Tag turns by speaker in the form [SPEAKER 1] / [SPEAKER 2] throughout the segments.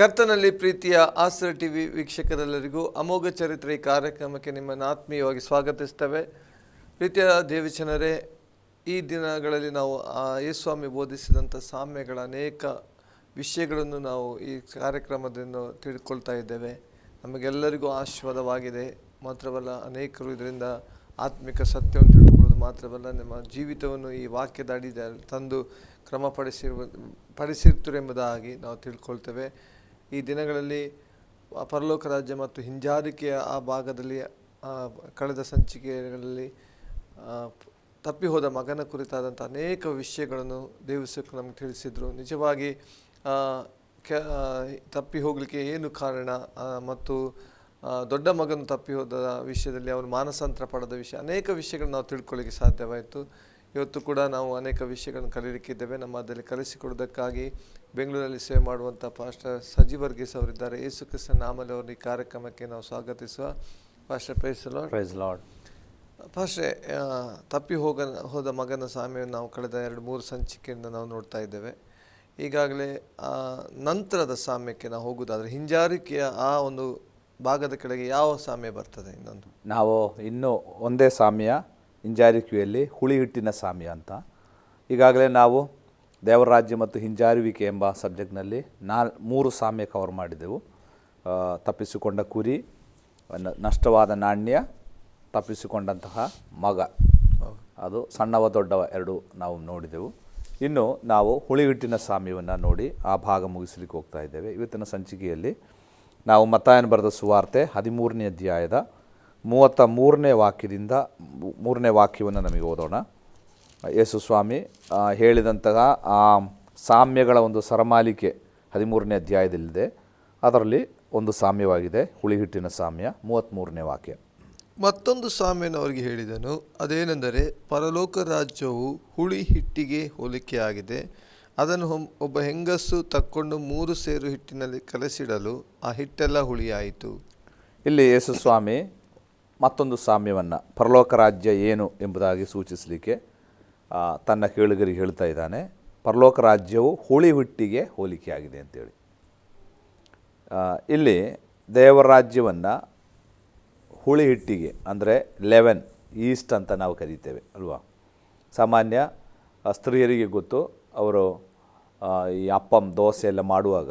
[SPEAKER 1] ಕರ್ತನಲ್ಲಿ ಪ್ರೀತಿಯ ಆಸ್ತ್ರ ಟಿವಿ ವೀಕ್ಷಕರೆಲ್ಲರಿಗೂ ಅಮೋಘ ಚರಿತ್ರೆ ಕಾರ್ಯಕ್ರಮಕ್ಕೆ ನಿಮ್ಮನ್ನು ಆತ್ಮೀಯವಾಗಿ ಸ್ವಾಗತಿಸ್ತೇವೆ. ಪ್ರೀತಿಯ ದೇವಚನರೇ ಈ ದಿನಗಳಲ್ಲಿ ನಾವು ಯೇಸ್ವಾಮಿ ಬೋಧಿಸಿದಂಥ ಸಾಮ್ಯಗಳ ಅನೇಕ ವಿಷಯಗಳನ್ನು ನಾವು ಈ ಕಾರ್ಯಕ್ರಮದಿಂದ ತಿಳ್ಕೊಳ್ತಾ ಇದ್ದೇವೆ. ನಮಗೆಲ್ಲರಿಗೂ ಆಶೀರ್ವಾದವಾಗಿದೆ. ಮಾತ್ರವಲ್ಲ, ಅನೇಕರು ಇದರಿಂದ ಆತ್ಮಿಕ ಸತ್ಯವನ್ನು ತಿಳ್ಕೊಳ್ಳೋದು ಮಾತ್ರವಲ್ಲ, ನಿಮ್ಮ ಜೀವಿತವನ್ನು ಈ ವಾಕ್ಯದ ತಂದು ಕ್ರಮಪಡಿಸಿರುವ, ಪಡಿಸಿರ್ತೀರೆಂಬುದಾಗಿ ನಾವು ತಿಳ್ಕೊಳ್ತೇವೆ. ಈ ದಿನಗಳಲ್ಲಿ ಪರಲೋಕ ರಾಜ್ಯ ಮತ್ತು ಹಿಂಜಾರಿಕೆಯ ಆ ಭಾಗದಲ್ಲಿ ಕಳೆದ ಸಂಚಿಕೆಗಳಲ್ಲಿ ತಪ್ಪಿಹೋದ ತಪ್ಪಿ ಹೋದ ಮಗನ ಕುರಿತಾದಂಥ ಅನೇಕ ವಿಷಯಗಳನ್ನು ದೇವಸಕ್ಕೆ ನಮಗೆ ತಿಳಿಸಿದರು. ನಿಜವಾಗಿ ಕೆ ತಪ್ಪಿ ಹೋಗಲಿಕ್ಕೆ ಏನು ಕಾರಣ ಮತ್ತು ದೊಡ್ಡ ಮಗನ ತಪ್ಪಿ ಹೋದ ವಿಷಯದಲ್ಲಿ ಅವನು ಮಾನಸಾಂತರ ಪಡೆದ ವಿಷಯ, ಅನೇಕ ವಿಷಯಗಳನ್ನು ನಾವು ತಿಳ್ಕೊಳ್ಳಿಕ್ಕೆ ಸಾಧ್ಯವಾಯಿತು. ಇವತ್ತು ಕೂಡ ನಾವು ಅನೇಕ ವಿಷಯಗಳನ್ನು ಕಲಿಯಲಿಕ್ಕಿದ್ದೇವೆ ನಮ್ಮ ಅದರಲ್ಲಿ ಕಲಿಸಿಕೊಡೋದಕ್ಕಾಗಿ ಬೆಂಗಳೂರಲ್ಲಿ ಸೇವೆ ಮಾಡುವಂಥ ಪಾಸ್ಟರ್ ಸಜಿ ವರ್ಗೀಸ್ ಅವರಿದ್ದಾರೆ. ಯೇಸು ಕೃಷ್ಣ ನಾಮಲ್ಲಿ ಅವ್ರನ್ನ ಈ ಕಾರ್ಯಕ್ರಮಕ್ಕೆ ನಾವು ಸ್ವಾಗತಿಸುವ ಪಾಸ್ಟರ್ ಪ್ರೈಸಲೋ
[SPEAKER 2] ಪ್ರೈಸ್ ಲಾರ್ಡ್.
[SPEAKER 1] ಪಾಸ್ಟ್ರೆ ತಪ್ಪಿ ಹೋಗ ಹೋದ ಮಗನ ಸ್ವಾಮಿಯನ್ನು ನಾವು ಕಳೆದ ಎರಡು ಮೂರು ಸಂಚಿಕೆಯಿಂದ ನಾವು ನೋಡ್ತಾ ಇದ್ದೇವೆ. ಈಗಾಗಲೇ ನಂತರದ ಸಾಮ್ಯಕ್ಕೆ ನಾವು ಹೋಗುವುದಾದ್ರೆ ಹಿಂಜಾರಿಕೆಯ ಆ ಒಂದು ಭಾಗದ ಕೆಳಗೆ ಯಾವ ಸಾಮ್ಯ ಬರ್ತದೆ ಇನ್ನೊಂದು?
[SPEAKER 2] ನಾವು ಇನ್ನೂ ಒಂದೇ ಸಾಮ್ಯ ಹಿಂಜಾರಿಕೆಯಲ್ಲಿ ಹುಳಿ ಹಿಟ್ಟಿನ ಸಾಮ್ಯ ಅಂತ. ಈಗಾಗಲೇ ನಾವು ದೇವರಾಜ್ಯ ಮತ್ತು ಹಿಂಜಾರುವಿಕೆ ಎಂಬ ಸಬ್ಜೆಕ್ಟ್ನಲ್ಲಿ ನಾಲ್ ಮೂರು ಸಾಮ್ಯ ಕವರ್ ಮಾಡಿದೆವು. ತಪ್ಪಿಸಿಕೊಂಡ ಕುರಿ ನಷ್ಟವಾದ ನಾಣ್ಯ, ತಪ್ಪಿಸಿಕೊಂಡಂತಹ ಮಗ. ಅದು ಸಣ್ಣವ ದೊಡ್ಡವ ಎರಡು ನಾವು ನೋಡಿದೆವು. ಇನ್ನು ನಾವು ಹುಳಿಹಿಟ್ಟಿನ ಸಾಮ್ಯವನ್ನು ನೋಡಿ ಆ ಭಾಗ ಮುಗಿಸಲಿಕ್ಕೆ ಹೋಗ್ತಾ ಇದ್ದೇವೆ. ಇವತ್ತಿನ ಸಂಚಿಕೆಯಲ್ಲಿ ನಾವು ಮತ್ತಾಯನ ಬರೆದ ಸುವಾರ್ತೆ ಹದಿಮೂರನೇ ಅಧ್ಯಾಯದ ಮೂವತ್ತ ಮೂರನೇ ವಾಕ್ಯದಿಂದ ಮೂರನೇ ವಾಕ್ಯವನ್ನು ನಮಗೆ ಓದೋಣ. ಯೇಸು ಸ್ವಾಮಿ ಹೇಳಿದಂತಹ ಆ ಸಾಮ್ಯಗಳ ಒಂದು ಸರಮಾಲಿಕೆ ಹದಿಮೂರನೇ ಅಧ್ಯಾಯದಲ್ಲಿದೆ. ಅದರಲ್ಲಿ ಒಂದು ಸಾಮ್ಯವಾಗಿದೆ ಹುಳಿಹಿಟ್ಟಿನ ಸಾಮ್ಯ ಮೂವತ್ತ್ಮೂರನೇ ವಾಕ್ಯ.
[SPEAKER 1] ಮತ್ತೊಂದು ಸಾಮ್ಯನ ಅವರಿಗೆ ಹೇಳಿದನು ಅದೇನೆಂದರೆ ಪರಲೋಕ ರಾಜ್ಯವು ಹುಳಿ ಹಿಟ್ಟಿಗೆ ಹೋಲಿಕೆಯಾಗಿದೆ. ಅದನ್ನು ಒಬ್ಬ ಹೆಂಗಸು ತಕ್ಕೊಂಡು ಮೂರು ಸೇರು ಹಿಟ್ಟಿನಲ್ಲಿ ಕಲಸಿಡಲು ಆ ಹಿಟ್ಟೆಲ್ಲ ಹುಳಿಯಾಯಿತು.
[SPEAKER 2] ಇಲ್ಲಿ ಯೇಸು ಸ್ವಾಮಿ ಮತ್ತೊಂದು ಸಾಮ್ಯವನ್ನು ಪರಲೋಕ ರಾಜ್ಯ ಏನು ಎಂಬುದಾಗಿ ಸೂಚಿಸಲಿಕ್ಕೆ ತನ್ನ ಕೇಳುಗರಿಗೆ ಹೇಳ್ತಾ ಇದ್ದಾನೆ. ಪರಲೋಕ ರಾಜ್ಯವು ಹುಳಿ ಹುಟ್ಟಿಗೆ ಹೋಲಿಕೆಯಾಗಿದೆ ಅಂತೇಳಿ. ಇಲ್ಲಿ ದೇವರ ರಾಜ್ಯವನ್ನು ಹುಳಿ ಹಿಟ್ಟಿಗೆ ಅಂದರೆ ಲೆವೆನ್ ಈಸ್ಟ್ ಅಂತ ನಾವು ಕರೀತೇವೆ ಅಲ್ವಾ? ಸಾಮಾನ್ಯ ಸ್ತ್ರೀಯರಿಗೆ ಗೊತ್ತು ಅವರು ಈ ಅಪ್ಪಂ ದೋಸೆ ಎಲ್ಲ ಮಾಡುವಾಗ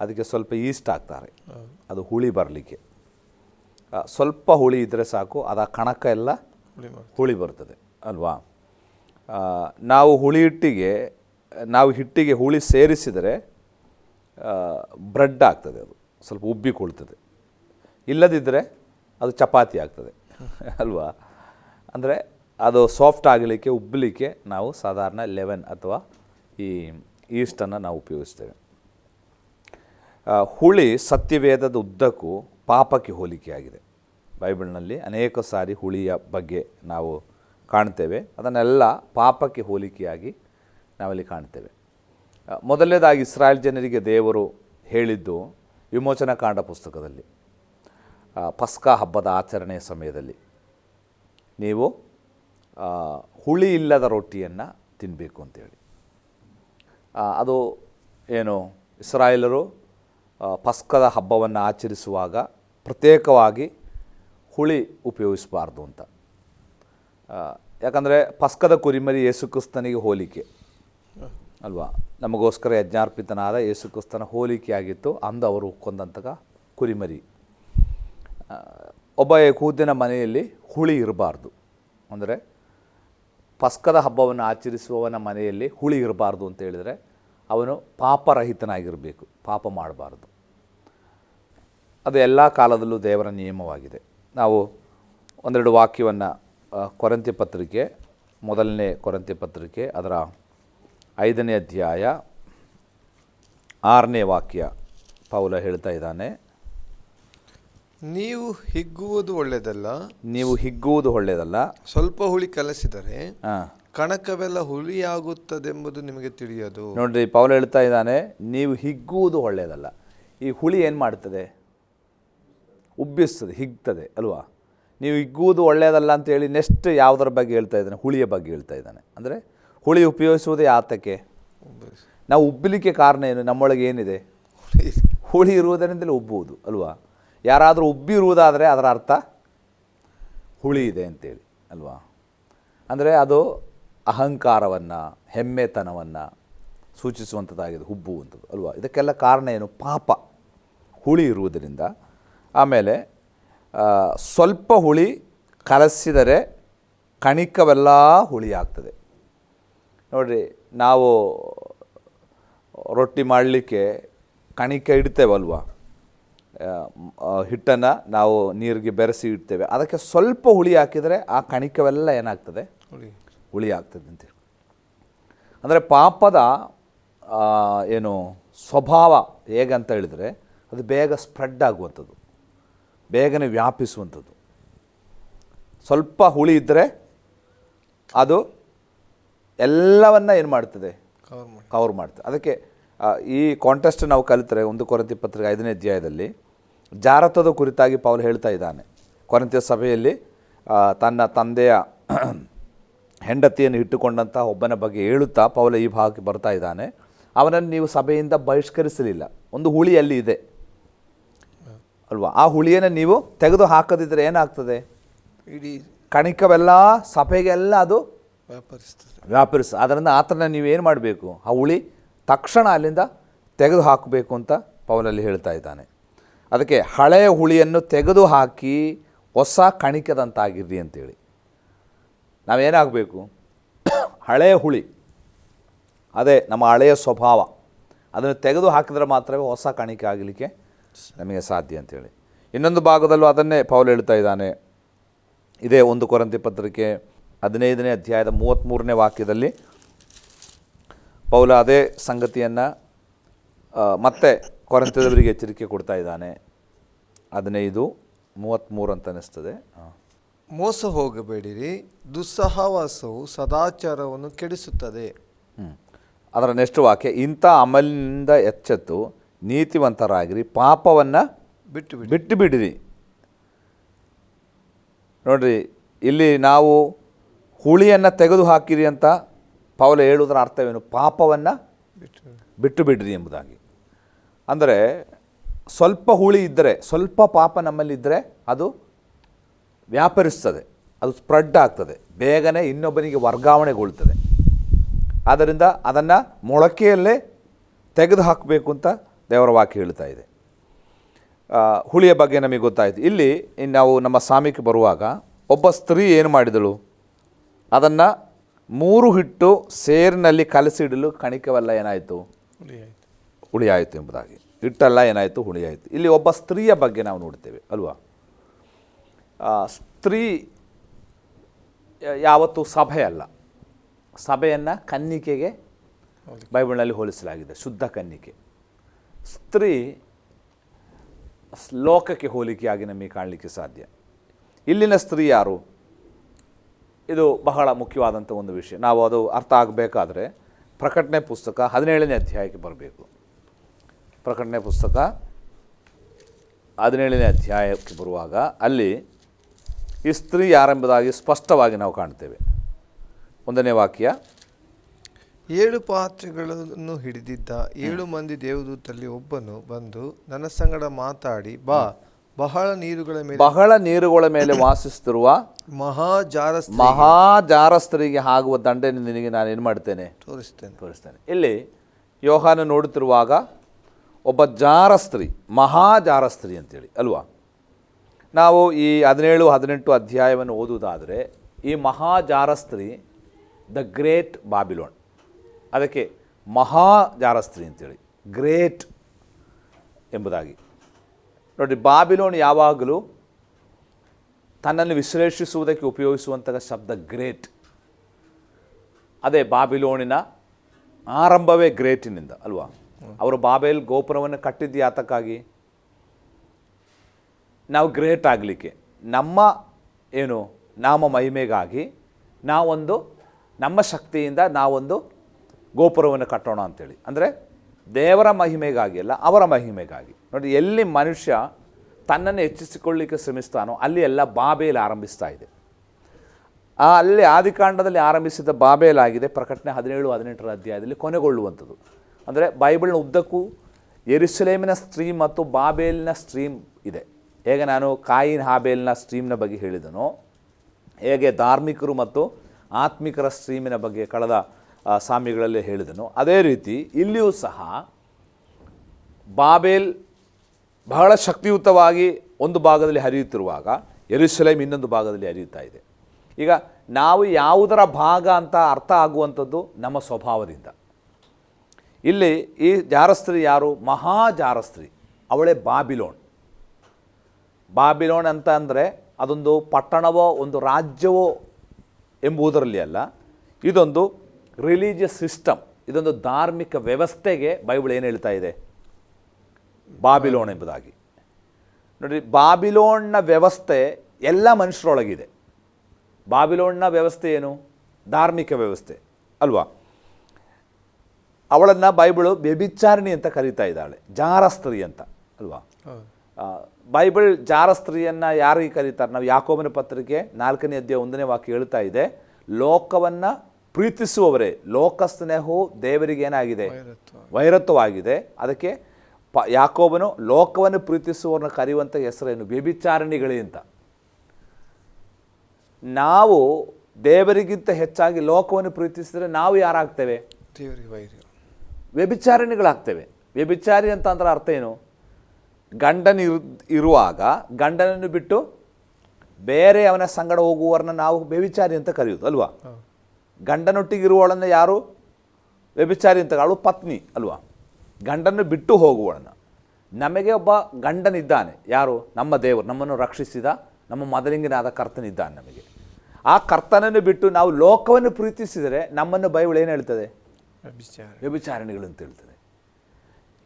[SPEAKER 2] ಅದಕ್ಕೆ ಸ್ವಲ್ಪ ಈಸ್ಟ್ ಹಾಕ್ತಾರೆ. ಅದು ಹುಳಿ ಬರಲಿಕ್ಕೆ. ಸ್ವಲ್ಪ ಹುಳಿ ಇದ್ದರೆ ಸಾಕು ಅದು ಆ ಕಣಕ ಎಲ್ಲ
[SPEAKER 1] ಹುಳಿ
[SPEAKER 2] ಬರ್ತದೆ. ಅಲ್ವಾ? ನಾವು ಹುಳಿ ಹಿಟ್ಟಿಗೆ ನಾವು ಹಿಟ್ಟಿಗೆ ಹುಳಿ ಸೇರಿಸಿದರೆ ಬ್ರೆಡ್ ಆಗ್ತದೆ ಅದು ಸ್ವಲ್ಪ ಉಬ್ಬಿಕೊಳ್ತದೆ ಇಲ್ಲದಿದ್ದರೆ ಅದು ಚಪಾತಿ ಆಗ್ತದೆ ಅಲ್ವಾ? ಅಂದರೆ ಅದು ಸಾಫ್ಟ್ ಆಗಲಿಕ್ಕೆ ಉಬ್ಬಲಿಕ್ಕೆ ನಾವು ಸಾಧಾರಣ ಲೆವೆನ್ ಅಥವಾ ಈ ಈಸ್ಟನ್ನು ನಾವು ಉಪಯೋಗಿಸ್ತೇವೆ. ಹುಳಿ ಸತ್ಯವೇದದ ಉದ್ದಕ್ಕೂ ಪಾಪಕ್ಕೆ ಹೋಲಿಕೆಯಾಗಿದೆ. ಬೈಬಲ್ನಲ್ಲಿ ಅನೇಕ ಸಾರಿ ಹುಳಿಯ ಬಗ್ಗೆ ನಾವು ಕಾಣ್ತೇವೆ. ಅದನ್ನೆಲ್ಲ ಪಾಪಕ್ಕೆ ಹೋಲಿಕೆಯಾಗಿ ನಾವಲ್ಲಿ ಕಾಣ್ತೇವೆ. ಮೊದಲನೇದಾಗಿ ಇಸ್ರಾಯೇಲ್ ಜನರಿಗೆ ದೇವರು ಹೇಳಿದ್ದು ವಿಮೋಚನಾ ಕಾಂಡ ಪುಸ್ತಕದಲ್ಲಿ ಪಸ್ಕ ಹಬ್ಬದ ಆಚರಣೆಯ ಸಮಯದಲ್ಲಿ. ನೀವು ಹುಳಿ ಇಲ್ಲದ ರೊಟ್ಟಿಯನ್ನು ತಿನ್ನಬೇಕು ಅಂತೇಳಿ. ಅದು ಏನು, ಇಸ್ರಾಯೇಲರು ಪಸ್ಕದ ಹಬ್ಬವನ್ನು ಆಚರಿಸುವಾಗ ಪ್ರತ್ಯೇಕವಾಗಿ ಹುಳಿ ಉಪಯೋಗಿಸಬಾರ್ದು ಅಂತ. ಯಾಕಂದರೆ ಪಸ್ಕದ ಕುರಿಮರಿ ಯೇಸುಕ್ರಿಸ್ತನಿಗೆ ಹೋಲಿಕೆ. ಅಲ್ವಾ? ನಮಗೋಸ್ಕರ ಯಜ್ಞಾರ್ಪಿತನಾದ ಯೇಸುಕ್ರಿಸ್ತನ ಹೋಲಿಕೆಯಾಗಿತ್ತು ಅಂದು ಅವರು ಕೊಂದಂತಹ ಕುರಿಮರಿ. ಒಬ್ಬ ಕೂದಿನ ಮನೆಯಲ್ಲಿ ಹುಳಿ ಇರಬಾರ್ದು. ಅಂದರೆ ಪಸ್ಕದ ಹಬ್ಬವನ್ನು ಆಚರಿಸುವವನ ಮನೆಯಲ್ಲಿ ಹುಳಿ ಇರಬಾರ್ದು ಅಂತ ಹೇಳಿದರೆ ಅವನು ಪಾಪರಹಿತನಾಗಿರಬೇಕು. ಪಾಪ ಮಾಡಬಾರ್ದು. ಅದು ಎಲ್ಲ ಕಾಲದಲ್ಲೂ ದೇವರ ನಿಯಮವಾಗಿದೆ. ನಾವು ಒಂದೆರಡು ವಾಕ್ಯವನ್ನು ಕೊರಂತಿ ಪತ್ರಿಕೆ ಮೊದಲನೇ ಕೊರಂತಿ ಪತ್ರಿಕೆ ಅದರ ಐದನೇ ಅಧ್ಯಾಯ ಆರನೇ ವಾಕ್ಯ ಪೌಲ ಹೇಳ್ತಾ ಇದ್ದಾನೆ.
[SPEAKER 1] ನೀವು ಹಿಗ್ಗುವುದು ಒಳ್ಳೆಯದಲ್ಲ
[SPEAKER 2] ನೀವು ಹಿಗ್ಗುವುದು ಒಳ್ಳೆಯದಲ್ಲ.
[SPEAKER 1] ಸ್ವಲ್ಪ ಹುಳಿ ಕಲಸಿದರೆ
[SPEAKER 2] ಹಾಂ.
[SPEAKER 1] ಕಣಕವೆಲ್ಲ ಹುಳಿಯಾಗುತ್ತದೆಂಬುದು ನಿಮಗೆ ತಿಳಿಯದು.
[SPEAKER 2] ನೋಡ್ರಿ ಪೌಲ ಹೇಳ್ತಾ ಇದ್ದಾನೆ ನೀವು ಹಿಗ್ಗುವುದು ಒಳ್ಳೆಯದಲ್ಲ. ಈ ಹುಳಿ ಏನು ಮಾಡ್ತದೆ? ಉಬ್ಬಿಸ್ತದೆ, ಹಿಗ್ತದೆ, ಅಲ್ವಾ? ನೀವು ಹಿಗ್ಗುವುದು ಒಳ್ಳೆಯದಲ್ಲ ಅಂತೇಳಿ ನೆಕ್ಸ್ಟ್ ಯಾವುದರ ಬಗ್ಗೆ ಹೇಳ್ತಾ ಇದ್ದಾನೆ? ಹುಳಿಯ ಬಗ್ಗೆ ಹೇಳ್ತಾ ಇದ್ದಾನೆ. ಅಂದರೆ ಹುಳಿ ಉಪಯೋಗಿಸುವುದೇ ಆತಕ್ಕೆ? ನಾವು ಉಬ್ಬಲಿಕ್ಕೆ ಕಾರಣ ಏನು? ನಮ್ಮೊಳಗೆ ಏನಿದೆ? ಹುಳಿ ಇರುವುದರಿಂದಲೇ ಉಬ್ಬುವುದು, ಅಲ್ವಾ? ಯಾರಾದರೂ ಉಬ್ಬಿರುವುದಾದರೆ ಅದರ ಅರ್ಥ ಹುಳಿ ಇದೆ ಅಂತೇಳಿ, ಅಲ್ವಾ? ಅಂದರೆ ಅದು ಅಹಂಕಾರವನ್ನು, ಹೆಮ್ಮೆತನವನ್ನು ಸೂಚಿಸುವಂಥದ್ದಾಗಿದೆ ಹುಬ್ಬುವಂಥದ್ದು ಅಲ್ವಾ? ಇದಕ್ಕೆಲ್ಲ ಕಾರಣ ಏನು? ಪಾಪ. ಹುಳಿ ಇರುವುದರಿಂದ ಆಮೇಲೆ ಸ್ವಲ್ಪ ಹುಳಿ ಕಲಸಿದರೆ ಕಣಿಕವೆಲ್ಲ ಹುಳಿ ಆಗ್ತದೆ. ನೋಡಿರಿ ನಾವು ರೊಟ್ಟಿ ಮಾಡಲಿಕ್ಕೆ ಕಣಿಕ ಇಡ್ತೇವಲ್ವ? ಹಿಟ್ಟನ್ನು ನಾವು ನೀರಿಗೆ ಬೆರೆಸಿ ಇಡ್ತೇವೆ. ಅದಕ್ಕೆ ಸ್ವಲ್ಪ ಹುಳಿ ಹಾಕಿದರೆ ಆ ಕಣಿಕವೆಲ್ಲ ಏನಾಗ್ತದೆ?
[SPEAKER 1] ಹುಳಿ.
[SPEAKER 2] ಹುಳಿ ಆಗ್ತದೆ ಅಂತೇಳಿ ಅಂದರೆ ಪಾಪದ ಏನು ಸ್ವಭಾವ ಹೇಗಂತ ಹೇಳಿದರೆ ಅದು ಬೇಗ ಸ್ಪ್ರೆಡ್ ಆಗುವಂಥದ್ದು. ಬೇಗನೆ ವ್ಯಾಪಿಸುವಂಥದ್ದು. ಸ್ವಲ್ಪ ಹುಳಿ ಇದ್ದರೆ ಅದು ಎಲ್ಲವನ್ನ ಏನು ಮಾಡ್ತದೆ?
[SPEAKER 1] ಕವರ್
[SPEAKER 2] ಮಾಡ್ತದೆ. ಅದಕ್ಕೆ ಈ ಕಾಂಟೆಸ್ಟ್ ನಾವು ಕಲಿತರೆ ಒಂದು ಕೊರತೆ ಪತ್ರಿಕೆ ಐದನೇ ಅಧ್ಯಾಯದಲ್ಲಿ ಜಾರತದ ಕುರಿತಾಗಿ ಪೌಲ್ ಹೇಳ್ತಾ ಇದ್ದಾನೆ. ಕೊರಂತಿಯ ಸಭೆಯಲ್ಲಿ ತನ್ನ ತಂದೆಯ ಹೆಂಡತಿಯನ್ನು ಇಟ್ಟುಕೊಂಡಂಥ ಒಬ್ಬನ ಬಗ್ಗೆ ಹೇಳುತ್ತಾ ಪೌಲ ಈ ಭಾಗಕ್ಕೆ ಬರ್ತಾ ಇದ್ದಾನೆ. ಅವನನ್ನು ನೀವು ಸಭೆಯಿಂದ ಬಹಿಷ್ಕರಿಸಲಿಲ್ಲ. ಒಂದು ಹುಳಿ ಅಲ್ಲಿ ಇದೆ. ಅಲ್ವಾ? ಆ ಹುಳಿಯನ್ನು ನೀವು ತೆಗೆದು ಹಾಕದಿದ್ದರೆ ಏನಾಗ್ತದೆ?
[SPEAKER 1] ಇಡೀ
[SPEAKER 2] ಕಣಿಕವೆಲ್ಲ ಸಭೆಗೆಲ್ಲ ಅದು
[SPEAKER 1] ವ್ಯಾಪರಿಸ್ತದೆ.
[SPEAKER 2] ವ್ಯಾಪರಿಸ ಅದರಿಂದ ಆತನ ಏನು ಮಾಡಬೇಕು? ಆ ಹುಳಿ ತಕ್ಷಣ ಅಲ್ಲಿಂದ ತೆಗೆದು ಹಾಕಬೇಕು ಅಂತ ಪೌಲಲ್ಲಿ ಹೇಳ್ತಾ ಇದ್ದಾನೆ. ಅದಕ್ಕೆ ಹಳೆಯ ಹುಳಿಯನ್ನು ತೆಗೆದು ಹಾಕಿ ಹೊಸ ಕಣಿಕದಂತಾಗಿರ್ರಿ ಅಂತೇಳಿ. ನಾವೇನಾಗಬೇಕು? ಹಳೆಯ ಹುಳಿ. ಅದೇ ನಮ್ಮ ಹಳೆಯ ಸ್ವಭಾವ. ಅದನ್ನು ತೆಗೆದು ಹಾಕಿದರೆ ಮಾತ್ರವೇ ಹೊಸ ಕಣಿಕೆ ಆಗಲಿಕ್ಕೆ ನಮಗೆ ಸಾಧ್ಯ ಅಂತೇಳಿ. ಇನ್ನೊಂದು ಭಾಗದಲ್ಲೂ ಅದನ್ನೇ ಪೌಲ್ ಹೇಳ್ತಾ ಇದ್ದಾನೆ. ಇದೇ ಒಂದು ಕೊರಂತಿ ಪತ್ರಿಕೆ ಹದಿನೈದನೇ ಅಧ್ಯಾಯದ ಮೂವತ್ತ್ಮೂರನೇ ವಾಕ್ಯದಲ್ಲಿ ಪೌಲ ಅದೇ ಸಂಗತಿಯನ್ನು ಮತ್ತೆ ಕೊರಂತದವರಿಗೆ ಎಚ್ಚರಿಕೆ ಕೊಡ್ತಾ ಇದ್ದಾನೆ. ಹದಿನೈದು ಮೂವತ್ತ್ಮೂರು ಅಂತ ಅನ್ನಿಸ್ತದೆ.
[SPEAKER 1] ಮೋಸ ಹೋಗಬೇಡಿರಿ ದುಸ್ಸಹವಾಸವು ಸದಾಚಾರವನ್ನು ಕೆಡಿಸುತ್ತದೆ.
[SPEAKER 2] ಹ್ಞೂ ಅದರ ನೆಕ್ಸ್ಟ್ ವಾಕ್ಯ ಇಂಥ ಅಮಲಿನಿಂದ ಎಚ್ಚೆತ್ತು ನೀತಿವಂತರಾಗಿರಿ ಪಾಪವನ್ನು
[SPEAKER 1] ಬಿಟ್ಟು
[SPEAKER 2] ಬಿಟ್ಟು ಬಿಡಿರಿ. ನೋಡಿರಿ ಇಲ್ಲಿ ನಾವು ಹುಳಿಯನ್ನು ತೆಗೆದು ಹಾಕಿರಿ ಅಂತ ಪೌಲ ಹೇಳುವುದರ ಅರ್ಥವೇನು? ಪಾಪವನ್ನು
[SPEAKER 1] ಬಿಟ್ಟು
[SPEAKER 2] ಬಿಟ್ಟು ಬಿಡ್ರಿ ಎಂಬುದಾಗಿ. ಅಂದರೆ ಸ್ವಲ್ಪ ಹುಳಿ ಇದ್ದರೆ ಸ್ವಲ್ಪ ಪಾಪ ನಮ್ಮಲ್ಲಿದ್ದರೆ ಅದು ವ್ಯಾಪರಿಸ್ತದೆ ಅದು ಸ್ಪ್ರೆಡ್ ಆಗ್ತದೆ ಬೇಗನೆ ಇನ್ನೊಬ್ಬನಿಗೆ ವರ್ಗಾವಣೆಗೊಳ್ತದೆ. ಆದ್ದರಿಂದ ಅದನ್ನು ಮೊಳಕೆಯಲ್ಲೇ ತೆಗೆದು ಹಾಕಬೇಕು ಅಂತ ದೇವರ ವಾಕ್ಯ ಹೇಳ್ತಾ ಇದೆ. ಹುಳಿಯ ಬಗ್ಗೆ ನಮಗೆ ಗೊತ್ತಾಯಿತು. ಇಲ್ಲಿ ನಾವು ನಮ್ಮ ಸ್ವಾಮಿಗೆ ಬರುವಾಗ ಒಬ್ಬ ಸ್ತ್ರೀ ಏನು ಮಾಡಿದಳು? ಅದನ್ನು ಮೂರು ಹಿಟ್ಟು ಸೇರಿನಲ್ಲಿ ಕಲಸಿಡಲು ಕಣಿಕವೆಲ್ಲ ಏನಾಯಿತು?
[SPEAKER 1] ಹುಳಿ ಆಯ್ತು
[SPEAKER 2] ಹುಳಿಯಾಯಿತು ಎಂಬುದಾಗಿ. ಹಿಟ್ಟೆಲ್ಲ ಏನಾಯಿತು? ಹುಳಿಯಾಯಿತು. ಇಲ್ಲಿ ಒಬ್ಬ ಸ್ತ್ರೀಯ ಬಗ್ಗೆ ನಾವು ನೋಡ್ತೇವೆ ಅಲ್ವಾ? ಸ್ತ್ರೀ ಯಾವತ್ತೂ ಸಭೆ ಅಲ್ಲ. ಸಭೆಯನ್ನು ಕನ್ನಿಕೆಗೆ ಬೈಬಲ್ನಲ್ಲಿ ಹೋಲಿಸಲಾಗಿದೆ ಶುದ್ಧ ಕನ್ನಿಕೆ. ಸ್ತ್ರೀ ಲೋಕಕ್ಕೆ ಹೋಲಿಕೆಯಾಗಿ ನಮಗೆ ಕಾಣಲಿಕ್ಕೆ ಸಾಧ್ಯ. ಇಲ್ಲಿನ ಸ್ತ್ರೀ ಯಾರು? ಇದು ಬಹಳ ಮುಖ್ಯವಾದಂಥ ಒಂದು ವಿಷಯ. ನಾವು ಅದು ಅರ್ಥ ಆಗಬೇಕಾದ್ರೆ ಪ್ರಕಟಣೆ ಪುಸ್ತಕ ಹದಿನೇಳನೇ ಅಧ್ಯಾಯಕ್ಕೆ ಬರಬೇಕು. ಪ್ರಕಟಣೆ ಪುಸ್ತಕ ಹದಿನೇಳನೇ ಅಧ್ಯಾಯಕ್ಕೆ ಬರುವಾಗ ಅಲ್ಲಿ ಈ ಸ್ತ್ರೀ ಯಾರೆಂಬುದಾಗಿ ಸ್ಪಷ್ಟವಾಗಿ ನಾವು ಕಾಣ್ತೇವೆ. ಒಂದನೇ ವಾಕ್ಯ
[SPEAKER 1] ಏಳು ಪಾತ್ರೆಗಳನ್ನು ಹಿಡಿದಿದ್ದ ಏಳು ಮಂದಿ ದೇವದೂತಲ್ಲಿ ಒಬ್ಬನು ಬಂದು ನನ್ನ ಸಂಗಡ ಮಾತಾಡಿ ಬಾ. ಬಹಳ ನೀರುಗಳ ಮೇಲೆ
[SPEAKER 2] ಬಹಳ ನೀರುಗಳ ಮೇಲೆ ವಾಸಿಸುತ್ತಿರುವ ಮಹಾಜಾರ ಮಹಾಜಾರಸ್ಥರಿಗೆ ಆಗುವ ದಂಡನೆ ನಿನಗೆ ನಾನು ಏನು ಮಾಡ್ತೇನೆ?
[SPEAKER 1] ತೋರಿಸ್ತೇನೆ.
[SPEAKER 2] ತೋರಿಸ್ತೇನೆ. ಇಲ್ಲಿ ಯೋಹಾನ ನೋಡುತ್ತಿರುವಾಗ ಒಬ್ಬ ಜಾರಸ್ತ್ರಿ ಮಹಾಜಾರಸ್ತ್ರೀ ಮಹಾ ಜಾರ ಅಂತೇಳಿ ಅಲ್ವಾ? ನಾವು ಈ ಹದಿನೇಳು ಹದಿನೆಂಟು ಅಧ್ಯಾಯವನ್ನು ಓದುವುದಾದರೆ ಈ ಮಹಾಜಾರಸ್ತ್ರಿ ದ ಗ್ರೇಟ್ ಬಾಬಿಲೋನ್. ಅದಕ್ಕೆ ಮಹಾ ಜಾರಸ್ತ್ರಿ ಅಂತೇಳಿ, ಗ್ರೇಟ್ ಎಂಬುದಾಗಿ. ನೋಡಿ, ಬಾಬಿಲೋನ್ ಯಾವಾಗಲೂ ತನ್ನನ್ನು ವಿಶ್ಲೇಷಿಸುವುದಕ್ಕೆ ಉಪಯೋಗಿಸುವಂತಹ ಶಬ್ದ ಗ್ರೇಟ್. ಅದೇ ಬಾಬಿಲೋನಿನ ಆರಂಭವೇ ಗ್ರೇಟಿನಿಂದ, ಅಲ್ವಾ? ಅವರು ಬಾಬೆಲ್ ಗೋಪುರವನ್ನು ಕಟ್ಟಿದ್ದು ಯಾತಕ್ಕಾಗಿ ನಾವು ಗ್ರೇಟ್ ಆಗಲಿಕ್ಕೆ, ನಮ್ಮ ಏನು, ನಾಮ ಮಹಿಮೆಗಾಗಿ ನಾವೊಂದು, ನಮ್ಮ ಶಕ್ತಿಯಿಂದ ನಾವೊಂದು ಗೋಪುರವನ್ನು ಕಟ್ಟೋಣ ಅಂತೇಳಿ. ಅಂದರೆ ದೇವರ ಮಹಿಮೆಗಾಗಿ ಅಲ್ಲ, ಅವರ ಮಹಿಮೆಗಾಗಿ. ನೋಡಿ, ಎಲ್ಲಿ ಮನುಷ್ಯ ತನ್ನನ್ನು ಹೆಚ್ಚಿಸಿಕೊಳ್ಳಿಕ್ಕೆ ಶ್ರಮಿಸ್ತಾನೋ, ಅಲ್ಲಿ ಎಲ್ಲ ಬಾಬೇಲ್ ಆರಂಭಿಸ್ತಾ ಇದೆ. ಆ, ಅಲ್ಲಿ ಆದಿಕಾಂಡದಲ್ಲಿ ಆರಂಭಿಸಿದ ಬಾಬೇಲ್ ಆಗಿದೆ, ಪ್ರಕಟಣೆ ಹದಿನೇಳು, ಹದಿನೆಂಟರ ಅಧ್ಯಾಯದಲ್ಲಿ ಕೊನೆಗೊಳ್ಳುವಂಥದ್ದು. ಅಂದರೆ ಬೈಬಲ್ನ ಉದ್ದಕ್ಕೂ ಎರುಸಲೇಮಿನ ಸ್ಟ್ರೀಮ್ ಮತ್ತು ಬಾಬೇಲಿನ ಸ್ಟ್ರೀಮ್ ಇದೆ. ಹೇಗೆ ನಾನು ಕಾಯಿನ್ ಹಾಬೇಲ್ನ ಸ್ಟ್ರೀಮ್ನ ಬಗ್ಗೆ ಹೇಳಿದನೋ, ಹೇಗೆ ಧಾರ್ಮಿಕರು ಮತ್ತು ಆತ್ಮಿಕರ ಸ್ಟ್ರೀಮಿನ ಬಗ್ಗೆ ಕಳೆದ ಆ, ಸಾಮ್ಯಗಳಲ್ಲಿ ಹೇಳಿದನು. ಅದೇ ರೀತಿ ಇಲ್ಲಿಯೂ ಸಹ ಬಾಬೇಲ್ ಬಹಳ ಶಕ್ತಿಯುತವಾಗಿ ಒಂದು ಭಾಗದಲ್ಲಿ ಹರಿಯುತ್ತಿರುವಾಗ ಎರುಸಲೇಮ್ ಇನ್ನೊಂದು ಭಾಗದಲ್ಲಿ ಹರಿಯುತ್ತಾ ಇದೆ. ಈಗ ನಾವು ಯಾವುದರ ಭಾಗ ಅಂತ ಅರ್ಥ ಆಗುವಂಥದ್ದು ನಮ್ಮ ಸ್ವಭಾವದಿಂದ. ಇಲ್ಲಿ ಈ ಜಾರಸ್ತ್ರೀ ಯಾರು? ಮಹಾ ಜಾರಸ್ತ್ರೀ ಅವಳೇ ಬಾಬಿಲೋನ್. ಬಾಬಿಲೋನ್ ಅಂತ ಅಂದರೆ ಅದೊಂದು ಪಟ್ಟಣವೋ ಒಂದು ರಾಜ್ಯವೋ ಎಂಬುದರಲ್ಲಿ ಅಲ್ಲ ಇದೊಂದು ರಿಲಿಜಿಯಸ್ ಸಿಸ್ಟಮ್ ಇದೊಂದು ಧಾರ್ಮಿಕ ವ್ಯವಸ್ಥೆಗೆ ಬೈಬಲ್ ಏನು ಹೇಳ್ತಾ ಇದೆ? ಬಾಬಿಲೋನ್ ಎಂಬುದಾಗಿ. ನೋಡಿ ಬಾಬಿಲೋನ್ನ ವ್ಯವಸ್ಥೆ ಎಲ್ಲ ಮನುಷ್ಯರೊಳಗಿದೆ. ಬಾಬಿಲೋನ್ನ ವ್ಯವಸ್ಥೆ ಏನು? ಧಾರ್ಮಿಕ ವ್ಯವಸ್ಥೆ ಅಲ್ವಾ? ಅವಳನ್ನು ಬೈಬಳು ವ್ಯಭಿಚಾರಿಣಿ ಅಂತ ಕರೀತಾ ಇದ್ದಾಳೆ ಜಾರಸ್ತ್ರೀ ಅಂತ ಅಲ್ವಾ? ಬೈಬಲ್ ಜಾರಸ್ತ್ರೀಯನ್ನು ಯಾರಿಗೆ ಕರೀತಾರೆ? ನಾವು ಯಾಕೋಬನ ಪತ್ರಿಕೆ ನಾಲ್ಕನೇ ಅಧ್ಯಾಯ ಒಂದನೇ ವಾಕ್ಯ ಹೇಳ್ತಾ ಇದೆ ಲೋಕವನ್ನು ಪ್ರೀತಿಸುವವರೇ ಲೋಕ ಸ್ನೇಹವು ದೇವರಿಗೆ ಏನಾಗಿದೆ? ವೈರತ್ವವಾಗಿದೆ. ಅದಕ್ಕೆ ಪ ಯಾಕೋಬನು ಲೋಕವನ್ನು ಪ್ರೀತಿಸುವವರನ್ನ ಕರೆಯುವಂಥ ಹೆಸರೇನು? ವ್ಯಭಿಚಾರಣಿಗಳೇ ಅಂತ. ನಾವು ದೇವರಿಗಿಂತ ಹೆಚ್ಚಾಗಿ ಲೋಕವನ್ನು ಪ್ರೀತಿಸಿದರೆ ನಾವು ಯಾರಾಗ್ತೇವೆ? ವ್ಯಭಿಚಾರಣಿಗಳಾಗ್ತೇವೆ. ವ್ಯಭಿಚಾರಿ ಅಂತ ಅಂದ್ರೆ ಅರ್ಥ ಏನು? ಗಂಡನ ಇರು ಇರುವಾಗ ಗಂಡನನ್ನು ಬಿಟ್ಟು ಬೇರೆ ಅವನ ಸಂಗಡ ಹೋಗುವವರನ್ನ ನಾವು ವ್ಯಭಿಚಾರಿ ಅಂತ ಕರೆಯೋದು ಅಲ್ವಾ? ಗಂಡನೊಟ್ಟಿಗಿರುವವಳನ್ನು ಯಾರು? ವ್ಯಭಿಚಾರಿ ಅಂತ ಅವಳು ಪತ್ನಿ ಅಲ್ವಾ? ಗಂಡನ್ನು ಬಿಟ್ಟು ಹೋಗುವಳನ್ನು ನಮಗೆ ಒಬ್ಬ ಗಂಡನಿದ್ದಾನೆ. ಯಾರು? ನಮ್ಮ ದೇವರು. ನಮ್ಮನ್ನು ರಕ್ಷಿಸಿದ ನಮ್ಮ ಮೊದಲಿಂಗನಾದ ಕರ್ತನಿದ್ದಾನೆ ನಮಗೆ. ಆ ಕರ್ತನನ್ನು ಬಿಟ್ಟು ನಾವು ಲೋಕವನ್ನು ಪ್ರೀತಿಸಿದರೆ ನಮ್ಮನ್ನು ಬೈಬಲ್ ಏನು ಹೇಳ್ತದೆ?
[SPEAKER 1] ವ್ಯಭಿಚಾರಣೆಗಳು
[SPEAKER 2] ವ್ಯಭಿಚಾರಿಣಿಗಳು ಅಂತ ಹೇಳ್ತದೆ.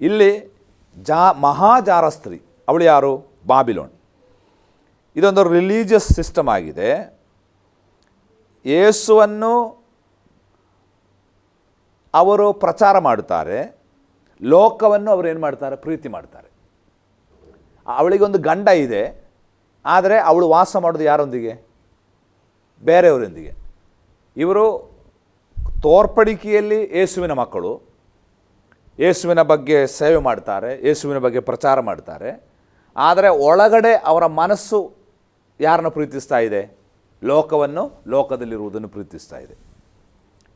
[SPEAKER 2] ಇಲ್ಲಿ ಜಾ ಮಹಾಜಾರಸ್ತ್ರಿ ಅವಳು ಯಾರು? ಬಾಬಿಲೋನ್. ಇದೊಂದು ರಿಲೀಜಿಯಸ್ ಸಿಸ್ಟಮ್ ಆಗಿದೆ. ಯೇಸುವನ್ನು ಅವರು ಪ್ರಚಾರ ಮಾಡುತ್ತಾರೆ, ಲೋಕವನ್ನು ಅವರು ಏನು ಮಾಡ್ತಾರೆ? ಪ್ರೀತಿ ಮಾಡ್ತಾರೆ. ಅವಳಿಗೊಂದು ಗಂಡ ಇದೆ, ಆದರೆ ಅವಳು ವಾಸ ಮಾಡೋದು ಯಾರೊಂದಿಗೆ? ಬೇರೆಯವರೊಂದಿಗೆ. ಇವರು ತೋರ್ಪಡಿಕೆಯಲ್ಲಿ ಯೇಸುವಿನ ಮಕ್ಕಳು, ಯೇಸುವಿನ ಬಗ್ಗೆ ಸೇವೆ ಮಾಡ್ತಾರೆ, ಯೇಸುವಿನ ಬಗ್ಗೆ ಪ್ರಚಾರ ಮಾಡ್ತಾರೆ. ಆದರೆ ಒಳಗಡೆ ಅವರ ಮನಸ್ಸು ಯಾರನ್ನು ಪ್ರೀತಿಸ್ತಾ ಇದೆ? ಲೋಕವನ್ನು, ಲೋಕದಲ್ಲಿರುವುದನ್ನು ಪ್ರೀತಿಸ್ತಾ ಇದೆ.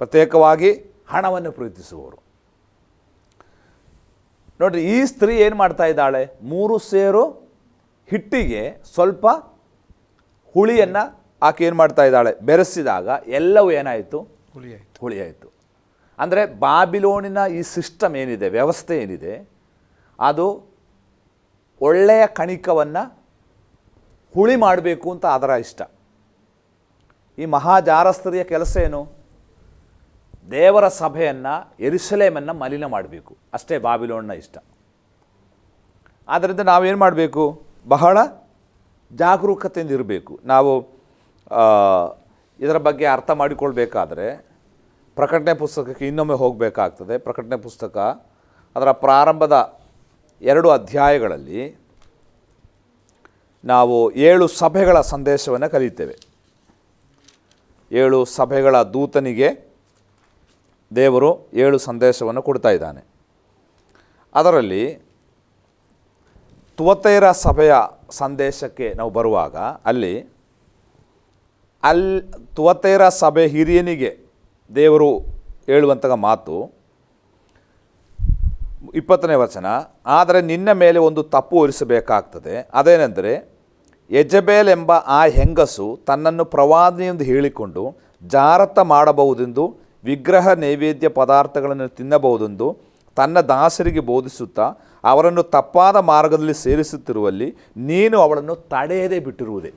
[SPEAKER 2] ಪ್ರತ್ಯೇಕವಾಗಿ ಹಣವನ್ನು ಪ್ರೀತಿಸುವವರು. ನೋಡಿರಿ ಈ ಸ್ತ್ರೀ ಏನು ಮಾಡ್ತಾ ಇದ್ದಾಳೆ? ಮೂರು ಸೇರು ಹಿಟ್ಟಿಗೆ ಸ್ವಲ್ಪ ಹುಳಿಯನ್ನು ಆಕೆ ಏನು ಮಾಡ್ತಾ ಇದ್ದಾಳೆ? ಬೆರೆಸಿದಾಗ ಎಲ್ಲವೂ ಏನಾಯಿತು?
[SPEAKER 1] ಹುಳಿ ಹುಳಿಯಾಯಿತು.
[SPEAKER 2] ಹುಳಿ ಆಯಿತು ಅಂದರೆ ಬಾಬಿಲೋನಿನ ಈ ಸಿಸ್ಟಮ್ ಏನಿದೆ ವ್ಯವಸ್ಥೆ ಏನಿದೆ ಅದು ಒಳ್ಳೆಯ ಕಣಿಕವನ್ನು ಹುಳಿ ಮಾಡಬೇಕು ಅಂತ ಅದರ ಇಷ್ಟ. ಈ ಮಹಾಜಾರಸ್ತ್ರೀಯ ಕೆಲಸ ಏನು? ದೇವರ ಸಭೆಯನ್ನು ಎರಿಸಲೇಮನ್ನು ಮಲಿನ ಮಾಡಬೇಕು. ಅಷ್ಟೇ ಬಾಬಿಲೋಣ ಇಷ್ಟ. ಆದ್ದರಿಂದ ನಾವೇನು ಮಾಡಬೇಕು? ಬಹಳ ಜಾಗರೂಕತೆಯಿಂದ ಇರಬೇಕು ನಾವು ಇದರ ಬಗ್ಗೆ ಅರ್ಥ ಮಾಡಿಕೊಳ್ಬೇಕಾದ್ರೆ ಪ್ರಕಟಣೆ ಪುಸ್ತಕಕ್ಕೆ ಇನ್ನೊಮ್ಮೆ ಹೋಗಬೇಕಾಗ್ತದೆ. ಪ್ರಕಟಣೆ ಪುಸ್ತಕ ಅದರ ಪ್ರಾರಂಭದ ಎರಡು ಅಧ್ಯಾಯಗಳಲ್ಲಿ ನಾವು ಏಳು ಸಭೆಗಳ ಸಂದೇಶವನ್ನು ಕಲಿತೇವೆ ಏಳು ಸಭೆಗಳ ದೂತನಿಗೆ ದೇವರು ಏಳು ಸಂದೇಶವನ್ನು ಕೊಡ್ತಾ ಇದ್ದಾನೆ. ಅದರಲ್ಲಿ ತುವತೈರ ಸಭೆಯ ಸಂದೇಶಕ್ಕೆ ನಾವು ಬರುವಾಗ ಅಲ್ಲಿ ಅಲ್ಲಿ ತುವತೈರ ಸಭೆ ಹಿರಿಯನಿಗೆ ದೇವರು ಹೇಳುವಂತಹ ಮಾತು ಇಪ್ಪತ್ತನೇ ವಚನ, ಆದರೆ ನಿನ್ನ ಮೇಲೆ ಒಂದು ತಪ್ಪು ಹೊರಿಸಬೇಕಾಗ್ತದೆ. ಅದೇನೆಂದರೆ, ಯಜಬೇಲ್ ಎಂಬ ಆ ಹೆಂಗಸು ತನ್ನನ್ನು ಪ್ರವಾದಿಯೆಂದು ಹೇಳಿಕೊಂಡು ಜಾರತ ಮಾಡಬಹುದೆಂದು ವಿಗ್ರಹ ನೈವೇದ್ಯ ಪದಾರ್ಥಗಳನ್ನು ತಿನ್ನಬಹುದೆಂದು ತನ್ನ ದಾಸರಿಗೆ ಬೋಧಿಸುತ್ತಾ ಅವರನ್ನು ತಪ್ಪಾದ ಮಾರ್ಗದಲ್ಲಿ ಸೇರಿಸುತ್ತಿರುವಲ್ಲಿ ನೀನು ಅವಳನ್ನು ತಡೆಯದೇ ಬಿಟ್ಟಿರುವುದೇ.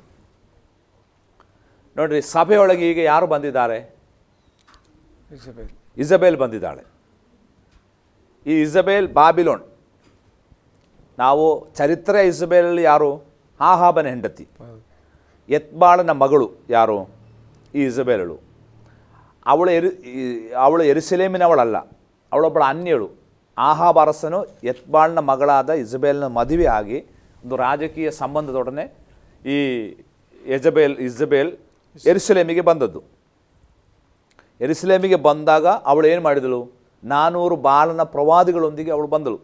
[SPEAKER 2] ನೋಡ್ರಿ ಸಭೆಯೊಳಗೆ ಈಗ ಯಾರು ಬಂದಿದ್ದಾರೆ?
[SPEAKER 1] ಇಸಬೇಲ್.
[SPEAKER 2] ಇಸಬೇಲ್ ಬಂದಿದ್ದಾಳೆ. ಈ ಇಸಬೇಲ್ ಬಾಬಿಲೋನ್. ನಾವು ಚರಿತ್ರೆ ಇಸಬೇಲಲ್ಲಿ ಯಾರು? ಆಹಾಬನ ಹೆಂಡತಿ. ಎತ್ಬಾಳನ ಮಗಳು ಯಾರು? ಈ ಇಸಬೇಲಳು. ಅವಳು ಎರು ಅವಳು ಎರುಸಲೇಮಿನವಳಲ್ಲ ಅವಳೊಬ್ಬಳ ಅನ್ಯಳು ಆಹಾಬ್ ಅರಸನು ಎತ್ಬಾಳ್ನ ಮಗಳಾದ ಇಸಬೇಲ್ನ ಮದುವೆ ಆಗಿ ಒಂದು ರಾಜಕೀಯ ಸಂಬಂಧದೊಡನೆ ಈ ಯಜಬೇಲ್ ಇಸಬೇಲ್ ಎರುಸಲೇಮಿಗೆ ಬಂದದ್ದು ಎರುಸಲೇಮಿಗೆ ಬಂದಾಗ ಅವಳು ಏನು ಮಾಡಿದಳು ನಾನೂರು ಬಾಲನ ಪ್ರವಾದಿಗಳೊಂದಿಗೆ ಅವಳು ಬಂದಳು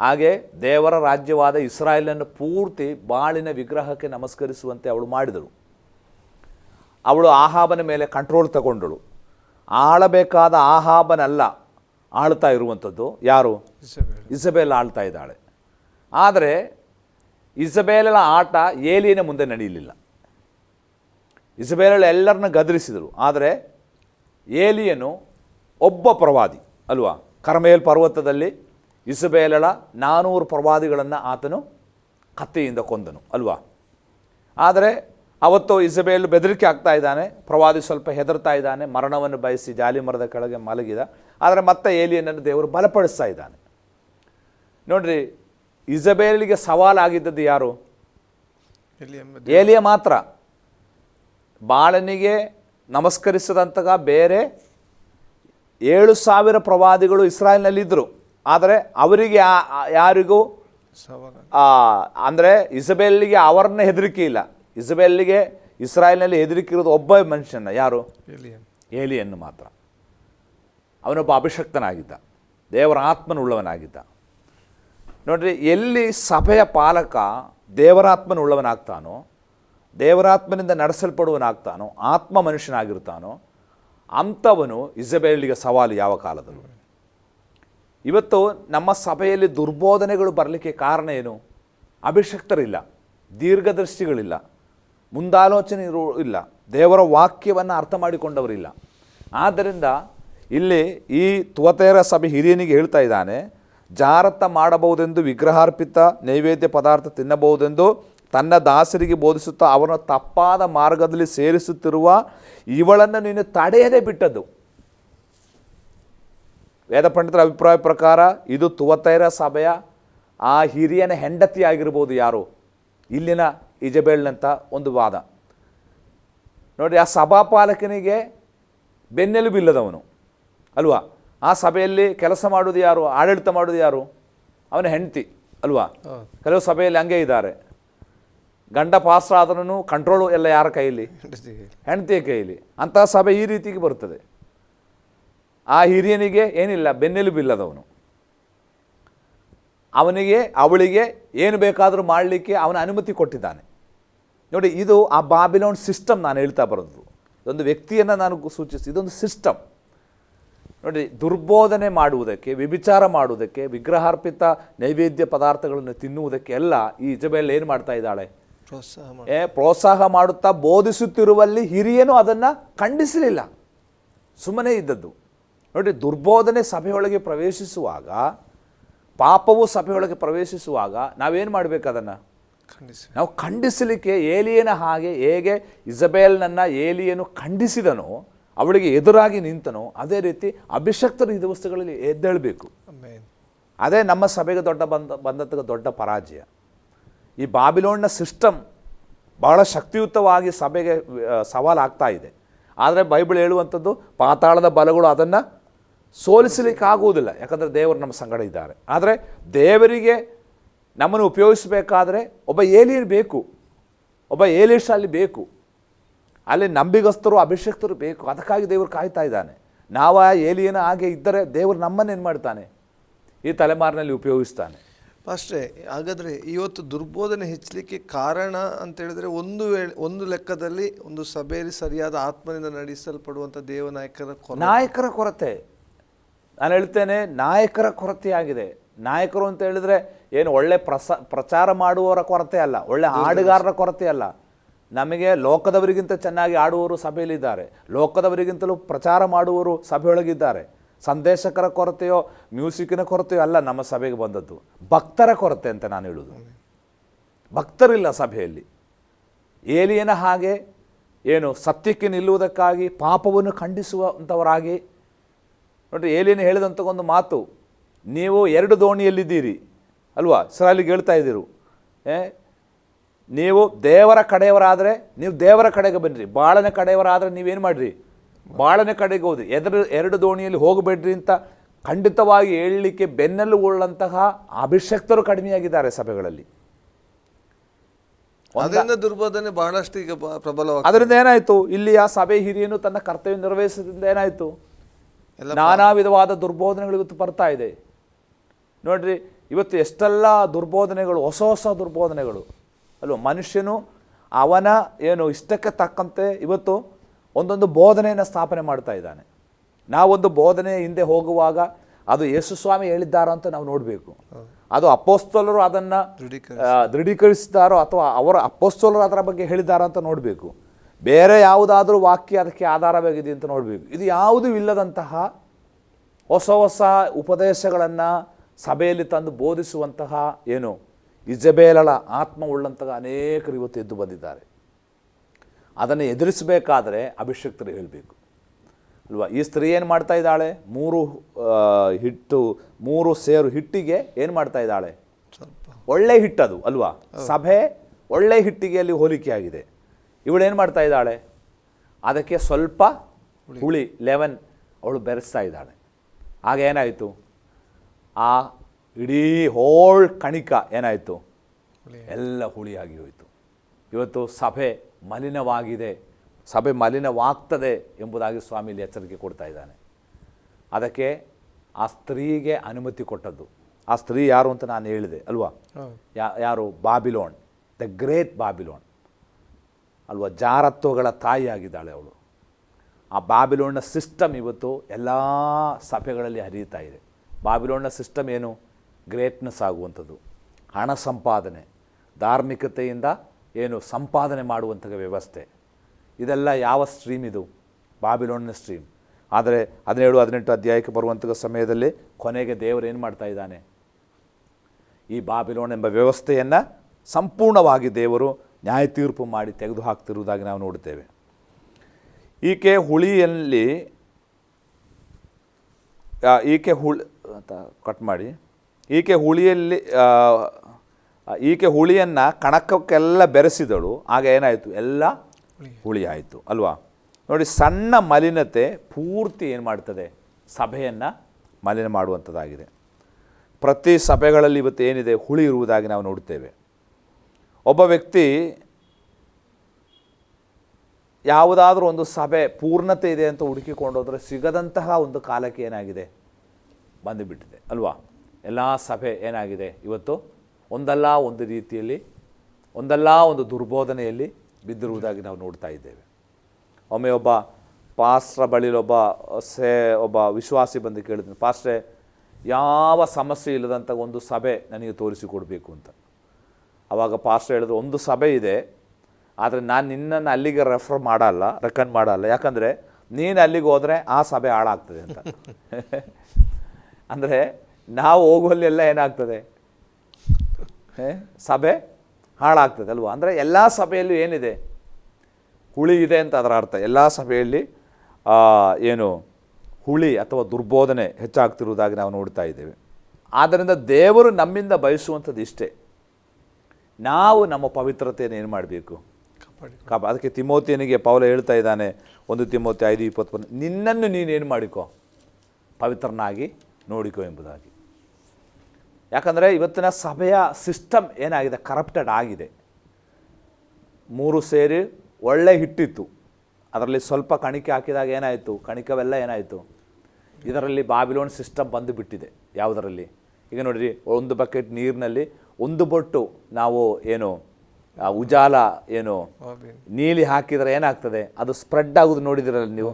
[SPEAKER 2] ಹಾಗೆ ದೇವರ ರಾಜ್ಯವಾದ ಇಸ್ರಾಯೇಲನ್ನು ಪೂರ್ತಿ ಬಾಳಿನ ವಿಗ್ರಹಕ್ಕೆ ನಮಸ್ಕರಿಸುವಂತೆ ಅವಳು ಮಾಡಿದಳು ಅವಳು ಆಹಾಬನ ಮೇಲೆ ಕಂಟ್ರೋಲ್ ತಗೊಂಡಳು ಆಳಬೇಕಾದ ಆಹಾಬನಲ್ಲ ಆಳ್ತಾ ಇರುವಂಥದ್ದು. ಯಾರು?
[SPEAKER 1] ಇಸಬೇಲ್.
[SPEAKER 2] ಇಸಬೇಲ್ ಆಳ್ತಾ ಇದ್ದಾಳೆ. ಆದರೆ ಇಸಬೇಲಲ ಆಟ ಏಲಿಯನ ಮುಂದೆ ನಡೆಯಲಿಲ್ಲ. ಇಸಬೇಲಳು ಎಲ್ಲರನ್ನ ಗದರಿಸಿದರು. ಆದರೆ ಏಲಿಯನು ಒಬ್ಬ ಪ್ರವಾದಿ ಅಲ್ವಾ? ಕರ್ಮೇಲ್ ಪರ್ವತದಲ್ಲಿ ಇಸಬೇಲಳ ನಾನೂರು ಪ್ರವಾದಿಗಳನ್ನು ಆತನು ಕತ್ತೆಯಿಂದ ಕೊಂದನು ಅಲ್ವಾ? ಆದರೆ ಅವತ್ತು ಇಸಬೇಲ್ ಬೆದರಿಕೆ ಆಗ್ತಾ ಇದ್ದಾನೆ. ಪ್ರವಾದಿ ಸ್ವಲ್ಪ ಹೆದರ್ತಾ ಇದ್ದಾನೆ. ಮರಣವನ್ನು ಬಯಸಿ ಜಾಲಿ ಮರದ ಕೆಳಗೆ ಮಲಗಿದ. ಆದರೆ ಮತ್ತೆ ಏಲಿಯನನ್ನು ದೇವರು ಬಲಪಡಿಸ್ತಾ ಇದ್ದಾನೆ. ನೋಡ್ರಿ ಇಸಬೇಲಿಗೆ ಸವಾಲಾಗಿದ್ದದ್ದು ಯಾರು? ಏಲಿಯ ಮಾತ್ರ. ಬಾಳನಿಗೆ ನಮಸ್ಕರಿಸಿದಂತಹ ಬೇರೆ ಏಳು ಸಾವಿರ ಪ್ರವಾದಿಗಳು ಇಸ್ರಾಯೇಲ್ನಲ್ಲಿದ್ದರು. ಆದರೆ ಅವರಿಗೆ ಯಾರಿಗೂ? ಅಂದರೆ ಇಸಬೇಲಿಗೆ ಅವರನ್ನ ಹೆದರಿಕೆ ಇಲ್ಲ. ಇಸಬೇಲಿಗೆ ಇಸ್ರಾಯೇಲ್ನಲ್ಲಿ ಹೆದರಿಕಿರೋದು ಒಬ್ಬ ಮನುಷ್ಯನ ಯಾರು? ಏಲಿಯನ್ನು ಮಾತ್ರ. ಅವನೊಬ್ಬ ಅಭಿಷಕ್ತನಾಗಿದ್ದ. ದೇವರ ಆತ್ಮನುಳ್ಳವನಾಗಿದ್ದ. ನೋಡ್ರಿ ಎಲ್ಲಿ ಸಭೆಯ ಪಾಲಕ ದೇವರಾತ್ಮನುಳ್ಳವನಾಗ್ತಾನೋ ದೇವರಾತ್ಮನಿಂದ ನಡೆಸಲ್ಪಡುವನಾಗ್ತಾನೋ ಆತ್ಮ ಮನುಷ್ಯನಾಗಿರ್ತಾನೋ ಅಂಥವನು ಇಸಬೇಲಿಗೆ ಸವಾಲು ಯಾವ ಕಾಲದಲ್ಲೂ. ಇವತ್ತು ನಮ್ಮ ಸಭೆಯಲ್ಲಿ ದುರ್ಬೋಧನೆಗಳು ಬರಲಿಕ್ಕೆ ಕಾರಣ ಏನು? ಅಭಿಷಕ್ತರಿಲ್ಲ ದೀರ್ಘದೃಷ್ಟಿಗಳಿಲ್ಲ ಮುಂದಾಲೋಚನೆ ಇರು ಇಲ್ಲ. ದೇವರ ವಾಕ್ಯವನ್ನು ಅರ್ಥ ಮಾಡಿಕೊಂಡವರಿಲ್ಲ. ಆದ್ದರಿಂದ ಇಲ್ಲಿ ಈ ತುವತೇರ ಸಭೆ ಹಿರಿಯನಿಗೆ ಹೇಳ್ತಾ ಇದ್ದಾನೆ ಜಾರತ ಮಾಡಬಹುದೆಂದು ವಿಗ್ರಹಾರ್ಪಿತ ನೈವೇದ್ಯ ಪದಾರ್ಥ ತಿನ್ನಬಹುದೆಂದು ತನ್ನ ದಾಸರಿಗೆ ಬೋಧಿಸುತ್ತಾ ಅವನ ತಪ್ಪಾದ ಮಾರ್ಗದಲ್ಲಿ ಸೇರಿಸುತ್ತಿರುವ ಇವಳನ್ನು ನೀನು ತಡೆಯದೇ ಬಿಟ್ಟದ್ದು. ವೇದ ಪಂಡಿತರ ಅಭಿಪ್ರಾಯ ಪ್ರಕಾರ ಇದು ತುವತೈರ ಸಭೆಯ ಆ ಹಿರಿಯನ ಹೆಂಡತಿ ಆಗಿರ್ಬೋದು ಯಾರು? ಇಲ್ಲಿನ ಇಜಬೇಳ್ನಂತ ಒಂದು ವಾದ. ನೋಡಿ ಆ ಸಭಾಪಾಲಕನಿಗೆ ಬೆನ್ನೆಲುಬಿಲ್ಲದವನು ಅಲ್ವಾ? ಆ ಸಭೆಯಲ್ಲಿ ಕೆಲಸ ಮಾಡೋದು ಯಾರು? ಆಡಳಿತ ಮಾಡೋದು ಯಾರು? ಅವನ ಹೆಂಡತಿ ಅಲ್ವಾ. ಕೆಲವು ಸಭೆಯಲ್ಲಿ ಹಂಗೆ ಇದ್ದಾರೆ. ಗಂಡ ಪಾಸ್ ಆದ್ರೂ ಕಂಟ್ರೋಲು ಎಲ್ಲ ಯಾರ ಕೈಯಲ್ಲಿ. ಹೆಂಡತಿಯ ಕೈಯಲ್ಲಿ. ಅಂತಹ ಸಭೆ ಈ ರೀತಿಗೆ ಬರುತ್ತದೆ. ಆ ಹಿರಿಯನಿಗೆ ಏನಿಲ್ಲ ಬೆನ್ನೆಲುಬಿಲ್ಲದವನು ಅವನಿಗೆ ಅವಳಿಗೆ ಏನು ಬೇಕಾದರೂ ಮಾಡಲಿಕ್ಕೆ ಅವನ ಅನುಮತಿ ಕೊಟ್ಟಿದ್ದಾನೆ. ನೋಡಿ ಇದು ಆ ಬಾಬಿಲೋನ್ ಸಿಸ್ಟಮ್ ನಾನು ಹೇಳ್ತಾ ಬರೋದು. ಇದೊಂದು ವ್ಯಕ್ತಿಯನ್ನು ನಾನು ಸೂಚಿಸಿ ಇದೊಂದು ಸಿಸ್ಟಮ್. ನೋಡಿ ದುರ್ಬೋಧನೆ ಮಾಡುವುದಕ್ಕೆ ವ್ಯಭಿಚಾರ ಮಾಡುವುದಕ್ಕೆ ವಿಗ್ರಹಾರ್ಪಿತ ನೈವೇದ್ಯ ಪದಾರ್ಥಗಳನ್ನು ತಿನ್ನುವುದಕ್ಕೆ ಎಲ್ಲ ಈ ಇಜಬೆಲ್ ಏನು ಮಾಡ್ತಾ ಇದ್ದಾಳೆ?
[SPEAKER 1] ಪ್ರೋತ್ಸಾಹ
[SPEAKER 2] ಏ ಪ್ರೋತ್ಸಾಹ ಮಾಡುತ್ತಾ ಬೋಧಿಸುತ್ತಿರುವಲ್ಲಿ ಹಿರಿಯನು ಅದನ್ನು ಖಂಡಿಸಲಿಲ್ಲ. ಸುಮ್ಮನೆ ಇದ್ದದ್ದು. ನೋಡಿ ದುರ್ಬೋಧನೆ ಸಭೆಯೊಳಗೆ ಪ್ರವೇಶಿಸುವಾಗ ಪಾಪವು ಸಭೆಯೊಳಗೆ ಪ್ರವೇಶಿಸುವಾಗ ನಾವೇನು ಮಾಡಬೇಕು ಅದನ್ನು? ನಾವು ಖಂಡಿಸಲಿಕ್ಕೆ ಏಲಿಯನ ಹಾಗೆ ಹೇಗೆ ಇಸಬೇಲ್ನನ್ನು ಏಲಿಯನು ಖಂಡಿಸಿದನೋ ಅವಳಿಗೆ ಎದುರಾಗಿ ನಿಂತನೋ ಅದೇ ರೀತಿ ಅಭಿಷಕ್ತರು ಈ ದಿವಸಗಳಲ್ಲಿ ಎದ್ದೇಳಬೇಕು. ಅದೇ ನಮ್ಮ ಸಭೆಗೆ ದೊಡ್ಡ ಬಂದ ದೊಡ್ಡ ಪರಾಜಯ. ಈ ಬಾಬಿಲೋನ್ನ ಸಿಸ್ಟಮ್ ಬಹಳ ಶಕ್ತಿಯುತವಾಗಿ ಸಭೆಗೆ ಸವಾಲು ಸವಾಲಾಗ್ತಾ ಇದೆ. ಆದರೆ ಬೈಬಲ್ ಹೇಳುವಂಥದ್ದು ಪಾತಾಳದ ಬಲಗಳು ಅದನ್ನು ಸೋಲಿಸಲಿಕ್ಕಾಗುವುದಿಲ್ಲ. ಯಾಕಂದರೆ ದೇವರು ನಮ್ಮ ಸಂಗಡ ಇದ್ದಾರೆ. ಆದರೆ ದೇವರಿಗೆ ನಮ್ಮನ್ನು ಉಪಯೋಗಿಸಬೇಕಾದ್ರೆ ಒಬ್ಬ ಏಲಿಯನ್ ಬೇಕು. ಒಬ್ಬ ಏಲಿಯಸ್ ಅಲ್ಲಿ ಬೇಕು. ಅಲ್ಲಿ ನಂಬಿಗಸ್ತರು ಅಭಿಷಕ್ತರು ಬೇಕು. ಅದಕ್ಕಾಗಿ ದೇವರು ಕಾಯ್ತಾ ಇದ್ದಾನೆ. ನಾವು ಆ ಏಲಿಯನ ಹಾಗೆ ಇದ್ದರೆ ದೇವರು ನಮ್ಮನ್ನೇನು ಮಾಡ್ತಾನೆ? ಈ ತಲೆಮಾರಿನಲ್ಲಿ ಉಪಯೋಗಿಸ್ತಾನೆ.
[SPEAKER 1] ಅಷ್ಟೇ ಹಾಗಾದರೆ ಇವತ್ತು ದುರ್ಬೋಧನೆ ಹೆಚ್ಚಲಿಕ್ಕೆ ಕಾರಣ ಅಂತ ಹೇಳಿದ್ರೆ ಒಂದು ವೇಳೆ ಒಂದು ಲೆಕ್ಕದಲ್ಲಿ ಒಂದು ಸಭೆಯಲ್ಲಿ ಸರಿಯಾದ ಆತ್ಮನಿಂದ ನಡೆಸಲ್ಪಡುವಂಥ ದೇವನಾಯಕರ ಕೊರ
[SPEAKER 2] ನಾಯಕರ ಕೊರತೆ. ನಾನು ಹೇಳ್ತೇನೆ ನಾಯಕರ ಕೊರತೆಯಾಗಿದೆ. ನಾಯಕರು ಅಂತ ಹೇಳಿದ್ರೆ ಏನು ಒಳ್ಳೆ ಪ್ರಸ ಪ್ರಚಾರ ಮಾಡುವವರ ಕೊರತೆ ಅಲ್ಲ ಒಳ್ಳೆ ಹಾಡುಗಾರರ ಕೊರತೆ ಅಲ್ಲ. ನಮಗೆ ಲೋಕದವರಿಗಿಂತ ಚೆನ್ನಾಗಿ ಆಡುವವರು ಸಭೆಯಲ್ಲಿದ್ದಾರೆ. ಲೋಕದವರಿಗಿಂತಲೂ ಪ್ರಚಾರ ಮಾಡುವವರು ಸಭೆಯೊಳಗಿದ್ದಾರೆ. ಸಂದೇಶಕರ ಕೊರತೆಯೋ ಮ್ಯೂಸಿಕ್ಕಿನ ಕೊರತೆಯೋ ಅಲ್ಲ ನಮ್ಮ ಸಭೆಗೆ ಬಂದದ್ದು. ಭಕ್ತರ ಕೊರತೆ ಅಂತ ನಾನು ಹೇಳುವುದು ಭಕ್ತರಿಲ್ಲ ಸಭೆಯಲ್ಲಿ. ಏಲಿಯನ ಹಾಗೆ ಏನು ಸತ್ಯಕ್ಕೆ ನಿಲ್ಲುವುದಕ್ಕಾಗಿ ಪಾಪವನ್ನು ಖಂಡಿಸುವಂಥವರಾಗಿ ನೋಡಿರಿ ಏಲಿಯನ್ ಹೇಳಿದಂಥ ಒಂದು ಮಾತು ನೀವು ಎರಡು ದೋಣಿಯಲ್ಲಿದ್ದೀರಿ. ಅಲ್ವಾ? ಅಲ್ಲಿಗೆ ಹೇಳ್ತಾ ಇದ್ದೀರು. ಏ ನೀವು ದೇವರ ಕಡೆಯವರಾದರೆ ನೀವು ದೇವರ ಕಡೆಗೆ ಬನ್ನಿರಿ. ಬಾಳನ ಕಡೆಯವರಾದರೆ ನೀವೇನು ಮಾಡಿರಿ? ಬಾಳನ ಕಡೆಗೆ ಹೋದ್ರಿ. ಎದುರು ಎರಡು ದೋಣಿಯಲ್ಲಿ ಹೋಗಬೇಡ್ರಿ ಅಂತ ಖಂಡಿತವಾಗಿ ಹೇಳಲಿಕ್ಕೆ ಬೆನ್ನೆಲು ಉಳ್ಳಂತಹ ಅಭಿಷಕ್ತರು ಕಡಿಮೆಯಾಗಿದ್ದಾರೆ ಸಭೆಗಳಲ್ಲಿ.
[SPEAKER 1] ಅದರಿಂದ ದುರ್ಬೋಧನೆ ಬಹಳಷ್ಟು ಈಗ ಬ-
[SPEAKER 2] ಅದರಿಂದ ಏನಾಯಿತು? ಇಲ್ಲಿ ಆ ಸಭೆ ಹಿರಿಯನ್ನು ತನ್ನ ಕರ್ತವ್ಯ ನಿರ್ವಹಿಸೋದ್ರಿಂದ ಏನಾಯಿತು? ನಾನಾ ವಿಧವಾದ ದುರ್ಬೋಧನೆಗಳು ಇವತ್ತು ಬರ್ತಾ ಇದೆ. ನೋಡ್ರಿ ಇವತ್ತು ಎಷ್ಟೆಲ್ಲ ದುರ್ಬೋಧನೆಗಳು ಹೊಸ ಹೊಸ ದುರ್ಬೋಧನೆಗಳು. ಅಲ್ವ ಮನುಷ್ಯನು ಅವನ ಏನು ಇಷ್ಟಕ್ಕೆ ತಕ್ಕಂತೆ ಇವತ್ತು ಒಂದೊಂದು ಬೋಧನೆಯನ್ನು ಸ್ಥಾಪನೆ ಮಾಡ್ತಾ ಇದ್ದಾನೆ. ನಾವೊಂದು ಬೋಧನೆ ಹಿಂದೆ ಹೋಗುವಾಗ ಅದು ಯೇಸು ಸ್ವಾಮಿ ಹೇಳಿದ್ದಾರೋ ಅಂತ ನಾವು ನೋಡಬೇಕು. ಅದು ಅಪ್ಪೋಸ್ತಲರು ಅದನ್ನು
[SPEAKER 1] ದೃಢೀಕರಿಸಿದ್ದಾರೋ.
[SPEAKER 2] ದೃಢೀಕರಿಸಿದಾರೋ ಅಥವಾ ಅವರ ಅಪ್ಪೋಸ್ತಲರು ಅದರ ಬಗ್ಗೆ ಹೇಳಿದ್ದಾರೋ ಅಂತ ನೋಡಬೇಕು. ಬೇರೆ ಯಾವುದಾದ್ರೂ ವಾಕ್ಯ ಅದಕ್ಕೆ ಆಧಾರವಾಗಿದೆ ಅಂತ ನೋಡಬೇಕು. ಇದು ಯಾವುದೂ ಇಲ್ಲದಂತಹ ಹೊಸ ಹೊಸ ಉಪದೇಶಗಳನ್ನು ಸಭೆಯಲ್ಲಿ ತಂದು ಬೋಧಿಸುವಂತಹ ಏನು ಇಜಬೇಲಳ ಆತ್ಮ ಉಳ್ಳಂತಹ ಅನೇಕರು ಇವತ್ತು ಎದ್ದು ಬಂದಿದ್ದಾರೆ. ಅದನ್ನು ಎದುರಿಸಬೇಕಾದ್ರೆ ಅಭಿಷಕ್ತರು ಹೇಳಬೇಕು. ಅಲ್ವಾ? ಈ ಸ್ತ್ರೀ ಏನು ಮಾಡ್ತಾ ಇದ್ದಾಳೆ? ಮೂರು ಹಿಟ್ಟು ಮೂರು ಸೇರು ಹಿಟ್ಟಿಗೆ ಏನು ಮಾಡ್ತಾ ಇದ್ದಾಳೆ?
[SPEAKER 1] ಸ್ವಲ್ಪ.
[SPEAKER 2] ಒಳ್ಳೆ ಹಿಟ್ಟದು ಅಲ್ವಾ? ಸಭೆ ಒಳ್ಳೆ ಹಿಟ್ಟಿಗೆ ಅಲ್ಲಿ ಹೋಲಿಕೆ ಆಗಿದೆ ಇವಳು ಏನು ಮಾಡ್ತಾ ಇದ್ದಾಳೆ? ಅದಕ್ಕೆ ಸ್ವಲ್ಪ ಹುಳಿ ಲೆವೆನ್ ಅವಳು ಬೆರೆಸ್ತಾ ಇದ್ದಾಳೆ. ಆಗ ಏನಾಯಿತು? ಆ ಇಡೀ ಹೋಳ್ ಕಣಿಕ ಏನಾಯಿತು? ಎಲ್ಲ ಹುಳಿಯಾಗಿ ಹೋಯಿತು. ಇವತ್ತು ಸಭೆ ಮಲಿನವಾಗಿದೆ. ಸಭೆ ಮಲಿನವಾಗ್ತದೆ ಎಂಬುದಾಗಿ ಸ್ವಾಮಿ ಇಲ್ಲಿ ಎಚ್ಚರಿಕೆ ಕೊಡ್ತಾ ಇದ್ದಾನೆ. ಅದಕ್ಕೆ ಆ ಸ್ತ್ರೀಗೆ ಅನುಮತಿ ಕೊಟ್ಟದ್ದು. ಆ ಸ್ತ್ರೀ ಯಾರು ಅಂತ ನಾನು ಹೇಳಿದೆ ಅಲ್ವಾ? ಯಾ ಯಾರು? Babylon the great Babylon. ಅಲ್ವಾ? ಜಾರತ್ವಗಳ ತಾಯಿಯಾಗಿದ್ದಾಳೆ ಅವಳು. ಆ ಬಾಬಿಲೋನ್ನ ಸಿಸ್ಟಮ್ ಇವತ್ತು ಎಲ್ಲ ಸಭೆಗಳಲ್ಲಿ ಹರಿಯುತ್ತಾ ಇದೆ. ಬಾಬಿಲೋನ್ನ ಸಿಸ್ಟಮ್ ಏನು? ಗ್ರೇಟ್ನೆಸ್ ಆಗುವಂಥದ್ದು. ಹಣ ಸಂಪಾದನೆ, ಧಾರ್ಮಿಕತೆಯಿಂದ ಏನು ಸಂಪಾದನೆ ಮಾಡುವಂಥ ವ್ಯವಸ್ಥೆ. ಇದೆಲ್ಲ ಯಾವ ಸ್ಟ್ರೀಮ್ ಇದು? ಬಾಬಿಲೋನ್ನ ಸ್ಟ್ರೀಮ್. ಆದರೆ ಹದಿನೇಳು, ಹದಿನೆಂಟು ಅಧ್ಯಾಯಕ್ಕೆ ಬರುವಂಥ ಸಮಯದಲ್ಲಿ ಕೊನೆಗೆ ದೇವರು ಏನು ಮಾಡ್ತಾ ಇದ್ದಾನೆ? ಈ ಬಾಬಿಲೋನ್ ಎಂಬ ವ್ಯವಸ್ಥೆಯನ್ನು ಸಂಪೂರ್ಣವಾಗಿ ದೇವರು ನ್ಯಾಯ ತೀರ್ಪು ಮಾಡಿ ತೆಗೆದು ಹಾಕ್ತಿರುವುದಾಗಿ ನಾವು ನೋಡುತ್ತೇವೆ. ಈಕೆ ಹುಳಿಯಲ್ಲಿ ಈಕೆ ಹುಳಿ ಕಟ್ ಮಾಡಿ ಈಕೆ ಹುಳಿಯಲ್ಲಿ ಈಕೆ ಹುಳಿಯನ್ನು ಕಣಕಕ್ಕೆಲ್ಲ ಬೆರೆಸಿದಳು. ಆಗ ಏನಾಯಿತು? ಎಲ್ಲ ಹುಳಿ ಆಯಿತು ಅಲ್ವಾ? ನೋಡಿ ಸಣ್ಣ ಮಲಿನತೆ ಪೂರ್ತಿ ಏನು ಮಾಡ್ತದೆ? ಸಭೆಯನ್ನು ಮಲಿನ ಮಾಡುವಂಥದ್ದಾಗಿದೆ. ಪ್ರತಿ ಸಭೆಗಳಲ್ಲಿ ಇವತ್ತು ಏನಿದೆ? ಹುಳಿ ಇರುವುದಾಗಿ ನಾವು ನೋಡ್ತೇವೆ. ಒಬ್ಬ ವ್ಯಕ್ತಿ ಯಾವುದಾದ್ರೂ ಒಂದು ಸಭೆ ಪೂರ್ಣತೆ ಇದೆ ಅಂತ ಹುಡುಕಿಕೊಂಡೋದ್ರೆ ಸಿಗದಂತಹ ಒಂದು ಕಾಲಕ್ಕೆ ಏನಾಗಿದೆ? ಬಂದುಬಿಟ್ಟಿದೆ. ಅಲ್ವಾ? ಎಲ್ಲ ಸಭೆ ಏನಾಗಿದೆ ಇವತ್ತು? ಒಂದಲ್ಲ ಒಂದು ರೀತಿಯಲ್ಲಿ, ಒಂದಲ್ಲ ಒಂದು ದುರ್ಬೋಧನೆಯಲ್ಲಿ ಬಿದ್ದಿರುವುದಾಗಿ ನಾವು ನೋಡ್ತಾ ಇದ್ದೇವೆ. ಒಮ್ಮೆ ಒಬ್ಬ ಪಾಸ್ಟ್ರ ಬಳಿಲೊಬ್ಬ ಸೇ, ಒಬ್ಬ ವಿಶ್ವಾಸಿ ಬಂದು ಕೇಳಿದ್ರು, ಪಾಸ್ಟ್ರೆ, ಯಾವ ಸಮಸ್ಯೆ ಇಲ್ಲದಂಥ ಒಂದು ಸಭೆ ನನಗೆ ತೋರಿಸಿಕೊಡಬೇಕು ಅಂತ. ಆವಾಗ ಪಾಸ್ಟ್ರ್ ಹೇಳಿದ್ರು, ಒಂದು ಸಭೆ ಇದೆ, ಆದರೆ ನಾನು ನಿನ್ನನ್ನು ಅಲ್ಲಿಗೆ ರೆಫರ್ ಮಾಡಲ್ಲ ರೆಕನ್ ಮಾಡಲ್ಲ. ಯಾಕಂದರೆ ನೀನು ಅಲ್ಲಿಗೆ ಹೋದರೆ ಆ ಸಭೆ ಹಾಳಾಗ್ತದೆ ಅಂತ. ಅಂದರೆ ನಾವು ಹೋಗುವಲ್ಲೆಲ್ಲ ಏನಾಗ್ತದೆ? ಸಭೆ ಹಾಳಾಗ್ತದೆ ಅಲ್ವಾ? ಅಂದರೆ ಎಲ್ಲ ಸಭೆಯಲ್ಲೂ ಏನಿದೆ? ಹುಳಿ ಇದೆ ಅಂತ ಅದರ ಅರ್ಥ. ಎಲ್ಲ ಸಭೆಯಲ್ಲಿ ಏನು ಹುಳಿ ಅಥವಾ ದುರ್ಬೋಧನೆ ಹೆಚ್ಚಾಗ್ತಿರುವುದಾಗಿ ನಾವು ನೋಡ್ತಾ ಇದ್ದೇವೆ. ಆದ್ದರಿಂದ ದೇವರು ನಮ್ಮಿಂದ ಬಯಸುವಂಥದ್ದು ಇಷ್ಟೇ. ನಾವು ನಮ್ಮ ಪವಿತ್ರತೆಯನ್ನು ಏನು ಮಾಡಬೇಕು?
[SPEAKER 1] ಕಾಪಾಡಿ.
[SPEAKER 2] ಕಾಪ ಅದಕ್ಕೆ ತಿಮೋತಿಯನಿಗೆ ಪೌಲ ಹೇಳ್ತಾ ಇದ್ದಾನೆ ಒಂದು ತಿಮೋತಿ ಐದು ಇಪ್ಪತ್ತು ನಿನ್ನನ್ನು ನೀನೇನು ಮಾಡಿಕೋ? ಪವಿತ್ರನಾಗಿ ನೋಡಿಕೋ ಎಂಬುದಾಗಿ. ಯಾಕಂದರೆ ಇವತ್ತಿನ ಸಭೆಯ ಸಿಸ್ಟಮ್ ಏನಾಗಿದೆ? ಕರಪ್ಟೆಡ್ ಆಗಿದೆ. ಮೂರು ಸೇರಿ ಒಳ್ಳೆ ಹಿಟ್ಟಿತ್ತು. ಅದರಲ್ಲಿ ಸ್ವಲ್ಪ ಕಣಿಕೆ ಹಾಕಿದಾಗ ಏನಾಯಿತು? ಕಣಿಕವೆಲ್ಲ ಏನಾಯಿತು? ಇದರಲ್ಲಿ ಬಾಬಿಲೋನ್ ಸಿಸ್ಟಮ್ ಬಂದು ಬಿಟ್ಟಿದೆ ಯಾವುದರಲ್ಲಿ? ಈಗ ನೋಡಿರಿ ಒಂದು ಬಕೆಟ್ ನೀರಿನಲ್ಲಿ ಒಂದು ಬೊಟ್ಟು ನಾವು ಏನು ಉಜಾಲ ಏನು ನೀಲಿ ಹಾಕಿದರೆ ಏನಾಗ್ತದೆ? ಅದು ಸ್ಪ್ರೆಡ್ ಆಗೋದು ನೋಡಿದಿರಲ್ಲ ನೀವು?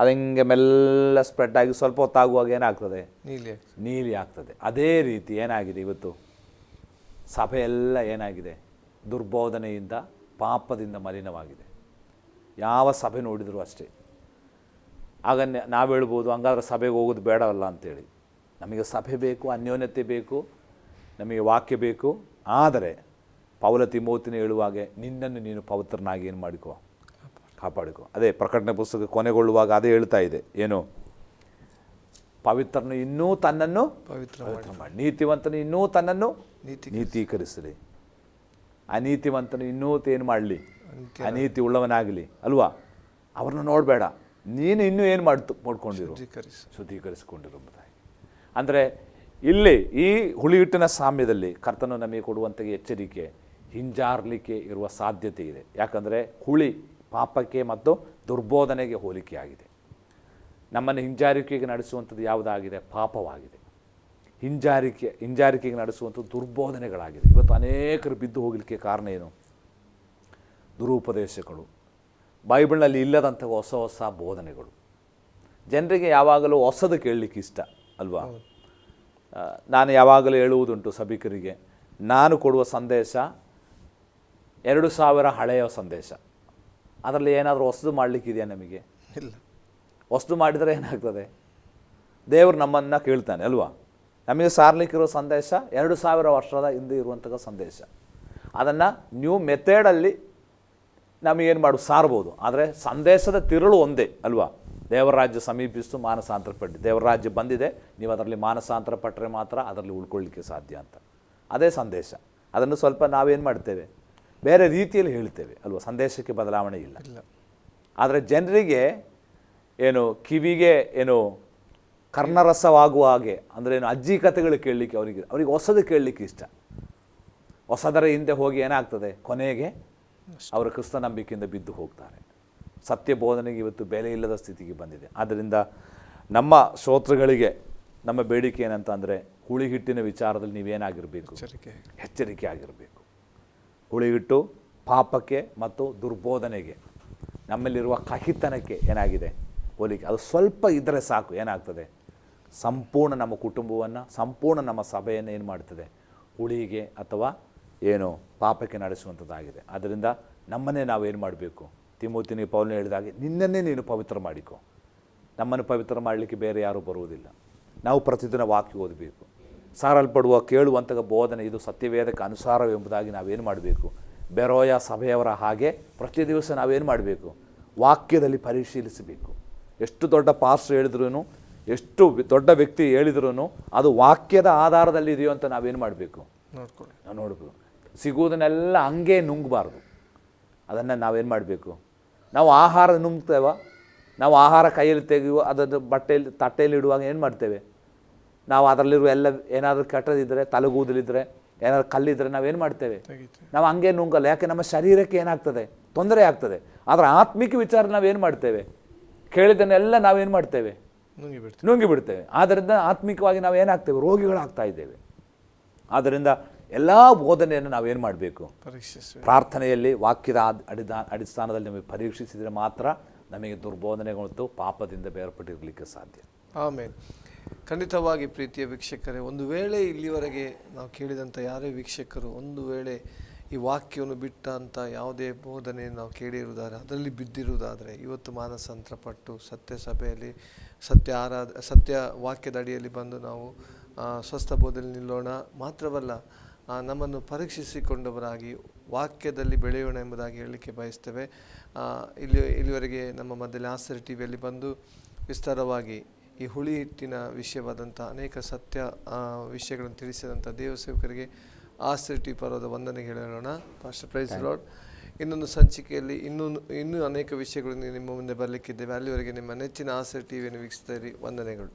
[SPEAKER 2] ಅದು ಹಿಂಗೆ ಮೆಲ್ಲ ಸ್ಪ್ರೆಡ್ ಆಗಿ ಸ್ವಲ್ಪ ಹೊತ್ತಾಗುವಾಗ ಏನಾಗ್ತದೆ?
[SPEAKER 1] ನೀಲಿ
[SPEAKER 2] ನೀಲಿ ಆಗ್ತದೆ. ಅದೇ ರೀತಿ ಏನಾಗಿದೆ ಇವತ್ತು? ಸಭೆಯೆಲ್ಲ ಏನಾಗಿದೆ? ದುರ್ಬೋಧನೆಯಿಂದ ಪಾಪದಿಂದ ಮಲಿನವಾಗಿದೆ. ಯಾವ ಸಭೆ ನೋಡಿದರೂ ಅಷ್ಟೇ. ಆಗ ನಾವು ಹೇಳ್ಬೋದು ಹಂಗಾದ್ರೆ ಸಭೆಗೆ ಹೋಗೋದು ಬೇಡವಲ್ಲ ಅಂತೇಳಿ. ನಮಗೆ ಸಭೆ ಬೇಕು ಅನ್ಯೋನ್ಯತೆ ಬೇಕು ನಮಗೆ ವಾಕ್ಯ ಬೇಕು. ಆದರೆ ಪೌಲ ಮೂತಿನ ಹೇಳುವಾಗೆ ನಿನ್ನನ್ನು ನೀನು ಪವಿತ್ರನಾಗಿ ಏನು ಮಾಡಿಕೋ? ಕಾಪಾಡಿಕೋ. ಅದೇ ಪ್ರಕಟಣೆ ಪುಸ್ತಕ ಕೊನೆಗೊಳ್ಳುವಾಗ ಅದೇ ಹೇಳ್ತಾ ಇದೆ. ಏನು? ಪವಿತ್ರನು ಇನ್ನೂ ತನ್ನನ್ನು
[SPEAKER 1] ಪವಿತ್ರ
[SPEAKER 2] ಮಾಡಿ. ನೀತಿವಂತನು ಇನ್ನೂ ತನ್ನನ್ನು
[SPEAKER 1] ನೀತಿ
[SPEAKER 2] ನೀತೀಕರಿಸಲಿ. ಅನೀತಿವಂತನು ಇನ್ನೂ ಏನು ಮಾಡಲಿ? ಅನೀತಿ ಉಳ್ಳವನಾಗಲಿ. ಅಲ್ವಾ? ಅವ್ರನ್ನ ನೋಡಬೇಡ. ನೀನು ಇನ್ನೂ ಏನು ಮಾಡ್ತು ಮಾಡ್ಕೊಂಡಿರು? ಶುದ್ಧೀಕರಿಸಿಕೊಂಡಿರು ಅಂದರೆ ಇಲ್ಲಿ ಈ ಹುಳಿಹಿಟ್ಟಿನ ಸಾಮ್ಯದಲ್ಲಿ ಕರ್ತನು ನಮಗೆ ಕೊಡುವಂಥ ಎಚ್ಚರಿಕೆ ಹಿಂಜಾರಲಿಕ್ಕೆ ಇರುವ ಸಾಧ್ಯತೆ ಇದೆ. ಯಾಕಂದರೆ ಹುಳಿ ಪಾಪಕ್ಕೆ ಮತ್ತು ದುರ್ಬೋಧನೆಗೆ ಹೋಲಿಕೆಯಾಗಿದೆ. ನಮ್ಮನ್ನು ಹಿಂಜಾರಿಕೆಗೆ ನಡೆಸುವಂಥದ್ದು ಯಾವುದಾಗಿದೆ? ಪಾಪವಾಗಿದೆ. ಹಿಂಜಾರಿಕೆ ಹಿಂಜಾರಿಕೆಗೆ ನಡೆಸುವಂಥದ್ದು ದುರ್ಬೋಧನೆಗಳಾಗಿದೆ. ಇವತ್ತು ಅನೇಕರು ಬಿದ್ದು ಹೋಗಲಿಕ್ಕೆ ಕಾರಣ ಏನು? ದುರುಪದೇಶಗಳು. ಬೈಬಲ್ನಲ್ಲಿ ಇಲ್ಲದಂಥ ಹೊಸ ಹೊಸ ಬೋಧನೆಗಳು. ಜನರಿಗೆ ಯಾವಾಗಲೂ ಹೊಸದು ಕೇಳಲಿಕ್ಕೆ ಇಷ್ಟ ಅಲ್ವಾ? ನಾನು ಯಾವಾಗಲೂ ಹೇಳುವುದುಂಟು ಸಭಿಕರಿಗೆ ನಾನು ಕೊಡುವ ಸಂದೇಶ ಎರಡು ಸಾವಿರ ಹಳೆಯ ಸಂದೇಶ. ಅದರಲ್ಲಿ ಏನಾದರೂ ಹೊಸದು ಮಾಡಲಿಕ್ಕಿದೆಯಾ ನಮಗೆ?
[SPEAKER 1] ಇಲ್ಲ.
[SPEAKER 2] ಹೊಸದು ಮಾಡಿದರೆ ಏನಾಗ್ತದೆ? ದೇವರು ನಮ್ಮನ್ನು ಕೇಳ್ತಾನೆ ಅಲ್ವಾ? ನಮಗೆ ಸಾರ್ಲಿಕ್ಕಿರೋ ಸಂದೇಶ ಎರಡು ಸಾವಿರ ವರ್ಷದ ಹಿಂದೆ ಇರುವಂಥ ಸಂದೇಶ. ಅದನ್ನು ನ್ಯೂ ಮೆಥೇಡಲ್ಲಿ ನಮಗೇನು ಮಾಡು ಸಾರ್ಬೋದು. ಆದರೆ ಸಂದೇಶದ ತಿರುಳು ಒಂದೇ ಅಲ್ವಾ? ದೇವರ ರಾಜ್ಯ ಸಮೀಪಿಸ್ತು ಮಾನಸಾಂತರ ಪಟ್ಟು ದೇವರ ರಾಜ್ಯ ಬಂದಿದೆ ನೀವು ಅದರಲ್ಲಿ ಮಾನಸಾಂತರ ಪಟ್ಟರೆ ಮಾತ್ರ ಅದರಲ್ಲಿ ಉಳ್ಕೊಳ್ಳಿಕ್ಕೆ ಸಾಧ್ಯ ಅಂತ. ಅದೇ ಸಂದೇಶ. ಅದನ್ನು ಸ್ವಲ್ಪ ನಾವೇನು ಮಾಡ್ತೇವೆ? ಬೇರೆ ರೀತಿಯಲ್ಲಿ ಹೇಳ್ತೇವೆ. ಅಲ್ವಾ? ಸಂದೇಶಕ್ಕೆ ಬದಲಾವಣೆ ಇಲ್ಲ. ಆದರೆ ಜನರಿಗೆ ಏನು ಕಿವಿಗೆ ಏನು ಕರ್ಣರಸವಾಗುವ ಹಾಗೆ ಅಂದರೆ ಏನು ಅಜ್ಜಿ ಕಥೆಗಳು ಕೇಳಲಿಕ್ಕೆ ಅವರಿಗೆ ಅವರಿಗೆ ಹೊಸದು ಕೇಳಲಿಕ್ಕೆ ಇಷ್ಟ. ಹೊಸದರ ಹಿಂದೆ ಹೋಗಿ ಏನಾಗ್ತದೆ? ಕೊನೆಗೆ ಅವರು ಕ್ರಿಸ್ತ ನಂಬಿಕೆಯಿಂದ ಬಿದ್ದು ಹೋಗ್ತಾರೆ. ಸತ್ಯ ಬೋಧನೆಗೆ ಇವತ್ತು ಬೆಲೆ ಇಲ್ಲದ ಸ್ಥಿತಿಗೆ ಬಂದಿದೆ. ಆದ್ದರಿಂದ ನಮ್ಮ ಶ್ರೋತೃಗಳಿಗೆ ನಮ್ಮ ಬೇಡಿಕೆ ಏನಂತ ಅಂದರೆ ಹುಳಿ ಹಿಟ್ಟಿನ ವಿಚಾರದಲ್ಲಿ ನೀವೇನಾಗಿರಬೇಕು?
[SPEAKER 1] ಎಚ್ಚರಿಕೆ.
[SPEAKER 2] ಆಗಿರಬೇಕು ಹುಳಿಹಿಟ್ಟು ಪಾಪಕ್ಕೆ ಮತ್ತು ದುರ್ಬೋಧನೆಗೆ ನಮ್ಮಲ್ಲಿರುವ ಕಹಿತನಕ್ಕೆ ಏನಾಗಿದೆ? ಹೋಲಿಕೆ. ಅದು ಸ್ವಲ್ಪ ಇದ್ದರೆ ಸಾಕು, ಏನಾಗ್ತದೆ? ಸಂಪೂರ್ಣ ನಮ್ಮ ಕುಟುಂಬವನ್ನು, ಸಂಪೂರ್ಣ ನಮ್ಮ ಸಭೆಯನ್ನು ಏನು ಮಾಡ್ತದೆ? ಹುಳಿಗೆ ಅಥವಾ ಏನು ಪಾಪಕ್ಕೆ ನಡೆಸುವಂಥದ್ದಾಗಿದೆ. ಆದ್ದರಿಂದ ನಮ್ಮನ್ನೇ ನಾವು ಏನು ಮಾಡಬೇಕು? ತಿಮೋತಿನಿ ಪೌಲ್ನ ಹೇಳಿದಾಗೆ, ನಿನ್ನನ್ನೇ ನೀನು ಪವಿತ್ರ ಮಾಡಿಕೊ. ನಮ್ಮನ್ನು ಪವಿತ್ರ ಮಾಡಲಿಕ್ಕೆ ಬೇರೆ ಯಾರೂ ಬರುವುದಿಲ್ಲ. ನಾವು ಪ್ರತಿದಿನ ವಾಕ್ಯ ಓದಬೇಕು. ಸಾರಲ್ಪಡುವ ಕೇಳುವಂತಹ ಬೋಧನೆ ಇದು ಸತ್ಯವೇದಕ್ಕೆ ಅನುಸಾರವೆಂಬುದಾಗಿ ನಾವೇನು ಮಾಡಬೇಕು? ಬೆರೋಯ ಸಭೆಯವರ ಹಾಗೆ ಪ್ರತಿ ದಿವಸ ನಾವೇನು ಮಾಡಬೇಕು? ವಾಕ್ಯದಲ್ಲಿ ಪರಿಶೀಲಿಸಬೇಕು. ಎಷ್ಟು ದೊಡ್ಡ ಪಾಸ್ಟ್ರ್ ಹೇಳಿದ್ರೂ ಎಷ್ಟು ದೊಡ್ಡ ವ್ಯಕ್ತಿ ಹೇಳಿದ್ರೂ ಅದು ವಾಕ್ಯದ ಆಧಾರದಲ್ಲಿ ಇದೆಯೋ ಅಂತ ನಾವೇನು ಮಾಡಬೇಕು?
[SPEAKER 1] ನೋಡ್ಕೊಳ್ಳಿ.
[SPEAKER 2] ನಾವು ನೋಡಬೇಕು. ಸಿಗುವುದನ್ನೆಲ್ಲ ಹಂಗೆ ನುಂಗಬಾರ್ದು. ಅದನ್ನು ನಾವೇನು ಮಾಡಬೇಕು? ನಾವು ಆಹಾರ ನುಂಗ್ತೇವ? ನಾವು ಆಹಾರ ಕೈಯಲ್ಲಿ ತೆಗೆಯುವ ಅದನ್ನು ಬಟ್ಟೆಯಲ್ಲಿ ತಟ್ಟೆಯಲ್ಲಿ ಇಡುವಾಗ ಏನು ಮಾಡ್ತೇವೆ? ನಾವು ಅದರಲ್ಲಿರುವ ಎಲ್ಲ ಏನಾದರೂ ಕೆಟ್ಟದಿದ್ದರೆ ತಲುಗೂದಲಿದ್ದರೆ ಏನಾದರೂ ಕಲ್ಲಿದ್ದರೆ ನಾವೇನು ಮಾಡ್ತೇವೆ? ನಾವು ಹಂಗೆ ನುಂಗಲ್ಲ. ಯಾಕೆ? ನಮ್ಮ ಶರೀರಕ್ಕೆ ಏನಾಗ್ತದೆ? ತೊಂದರೆ ಆಗ್ತದೆ. ಆದರೆ ಆತ್ಮಿಕ ವಿಚಾರ ನಾವೇನು ಮಾಡ್ತೇವೆ? ಕೇಳಿದ್ದನ್ನೆಲ್ಲ ನಾವೇನು ಮಾಡ್ತೇವೆ?
[SPEAKER 1] ನುಂಗಿ ಬಿಡ್ತೀವಿ
[SPEAKER 2] ನುಂಗಿ ಬಿಡ್ತೇವೆ ಆದ್ದರಿಂದ ಆತ್ಮಿಕವಾಗಿ ನಾವು ಏನಾಗ್ತೇವೆ? ರೋಗಿಗಳಾಗ್ತಾ ಇದ್ದೇವೆ ಆದ್ದರಿಂದ ಎಲ್ಲ ಬೋಧನೆಯನ್ನು ನಾವೇನು ಮಾಡಬೇಕು? ಪ್ರಾರ್ಥನೆಯಲ್ಲಿ ವಾಕ್ಯದ ಅಡಿದ ಅಡಿಸ್ಥಾನದಲ್ಲಿ ನಮಗೆ ಪರೀಕ್ಷಿಸಿದರೆ ಮಾತ್ರ ನಮಗೆ ದುರ್ಬೋಧನೆಗಳು ಪಾಪದಿಂದ ಬೇರ್ಪಟ್ಟಿರಲಿಕ್ಕೆ ಸಾಧ್ಯ.
[SPEAKER 1] ಆಮೇಲೆ ಖಂಡಿತವಾಗಿ ಪ್ರೀತಿಯ ವೀಕ್ಷಕರೇ, ಒಂದು ವೇಳೆ ಇಲ್ಲಿವರೆಗೆ ನಾವು ಕೇಳಿದಂಥ ಯಾರೇ ವೀಕ್ಷಕರು, ಒಂದು ವೇಳೆ ಈ ವಾಕ್ಯವನ್ನು ಬಿಟ್ಟ ಅಂತ ಯಾವುದೇ ಬೋಧನೆ ನಾವು ಕೇಳಿರುವುದಾದ್ರೆ, ಅದರಲ್ಲಿ ಬಿದ್ದಿರುವುದಾದರೆ, ಇವತ್ತು ಮಾನಸಾಂತರ ಪಟ್ಟು ಸತ್ಯ ಸಭೆಯಲ್ಲಿ ಸತ್ಯ ಆರಾಧ, ಸತ್ಯ ವಾಕ್ಯದ ಅಡಿಯಲ್ಲಿ ಬಂದು ನಾವು ಸ್ವಸ್ಥ ಬೋಧನೆ ನಿಲ್ಲೋಣ. ಮಾತ್ರವಲ್ಲ ನಮ್ಮನ್ನು ಪರೀಕ್ಷಿಸಿಕೊಂಡವರಾಗಿ, ವಾಕ್ಯದಲ್ಲಿ ಬೆಳೆಯೋಣ ಎಂಬುದಾಗಿ ಹೇಳಲಿಕ್ಕೆ ಬಯಸ್ತೇವೆ. ಇಲ್ಲಿ, ಇಲ್ಲಿವರೆಗೆ ನಮ್ಮ ಮಧ್ಯದಲ್ಲಿ ಆಸರಿ ಟಿ ವಿಯಲ್ಲಿ ಬಂದು ವಿಸ್ತಾರವಾಗಿ ಈ ಹುಳಿ ಹಿಟ್ಟಿನ ವಿಷಯವಾದಂಥ ಅನೇಕ ಸತ್ಯ ವಿಷಯಗಳನ್ನು ತಿಳಿಸಿದಂಥ ದೇವಸೇವಕರಿಗೆ ಆಸರಿ ಟಿ ಪರ್ವದ ವಂದನೆ ಹೇಳೋಣ. ಪಾಸ್ಟರ್ ಪ್ರೈಸ್ ಲಾರ್ಡ್ ಇನ್ನೊಂದು ಸಂಚಿಕೆಯಲ್ಲಿ ಇನ್ನೂ ಇನ್ನೂ ಅನೇಕ ವಿಷಯಗಳು ನಿಮ್ಮ ಮುಂದೆ ಬರಲಿಕ್ಕಿದ್ದೇವೆ ಅಲ್ಲಿವರೆಗೆ ನಿಮ್ಮ ನೆಚ್ಚಿನ ಆಸರಿ ಟಿವಿಯನ್ನು ವೀಕ್ಷಿಸ್ತಾ ಇರಿ. ವಂದನೆಗಳು.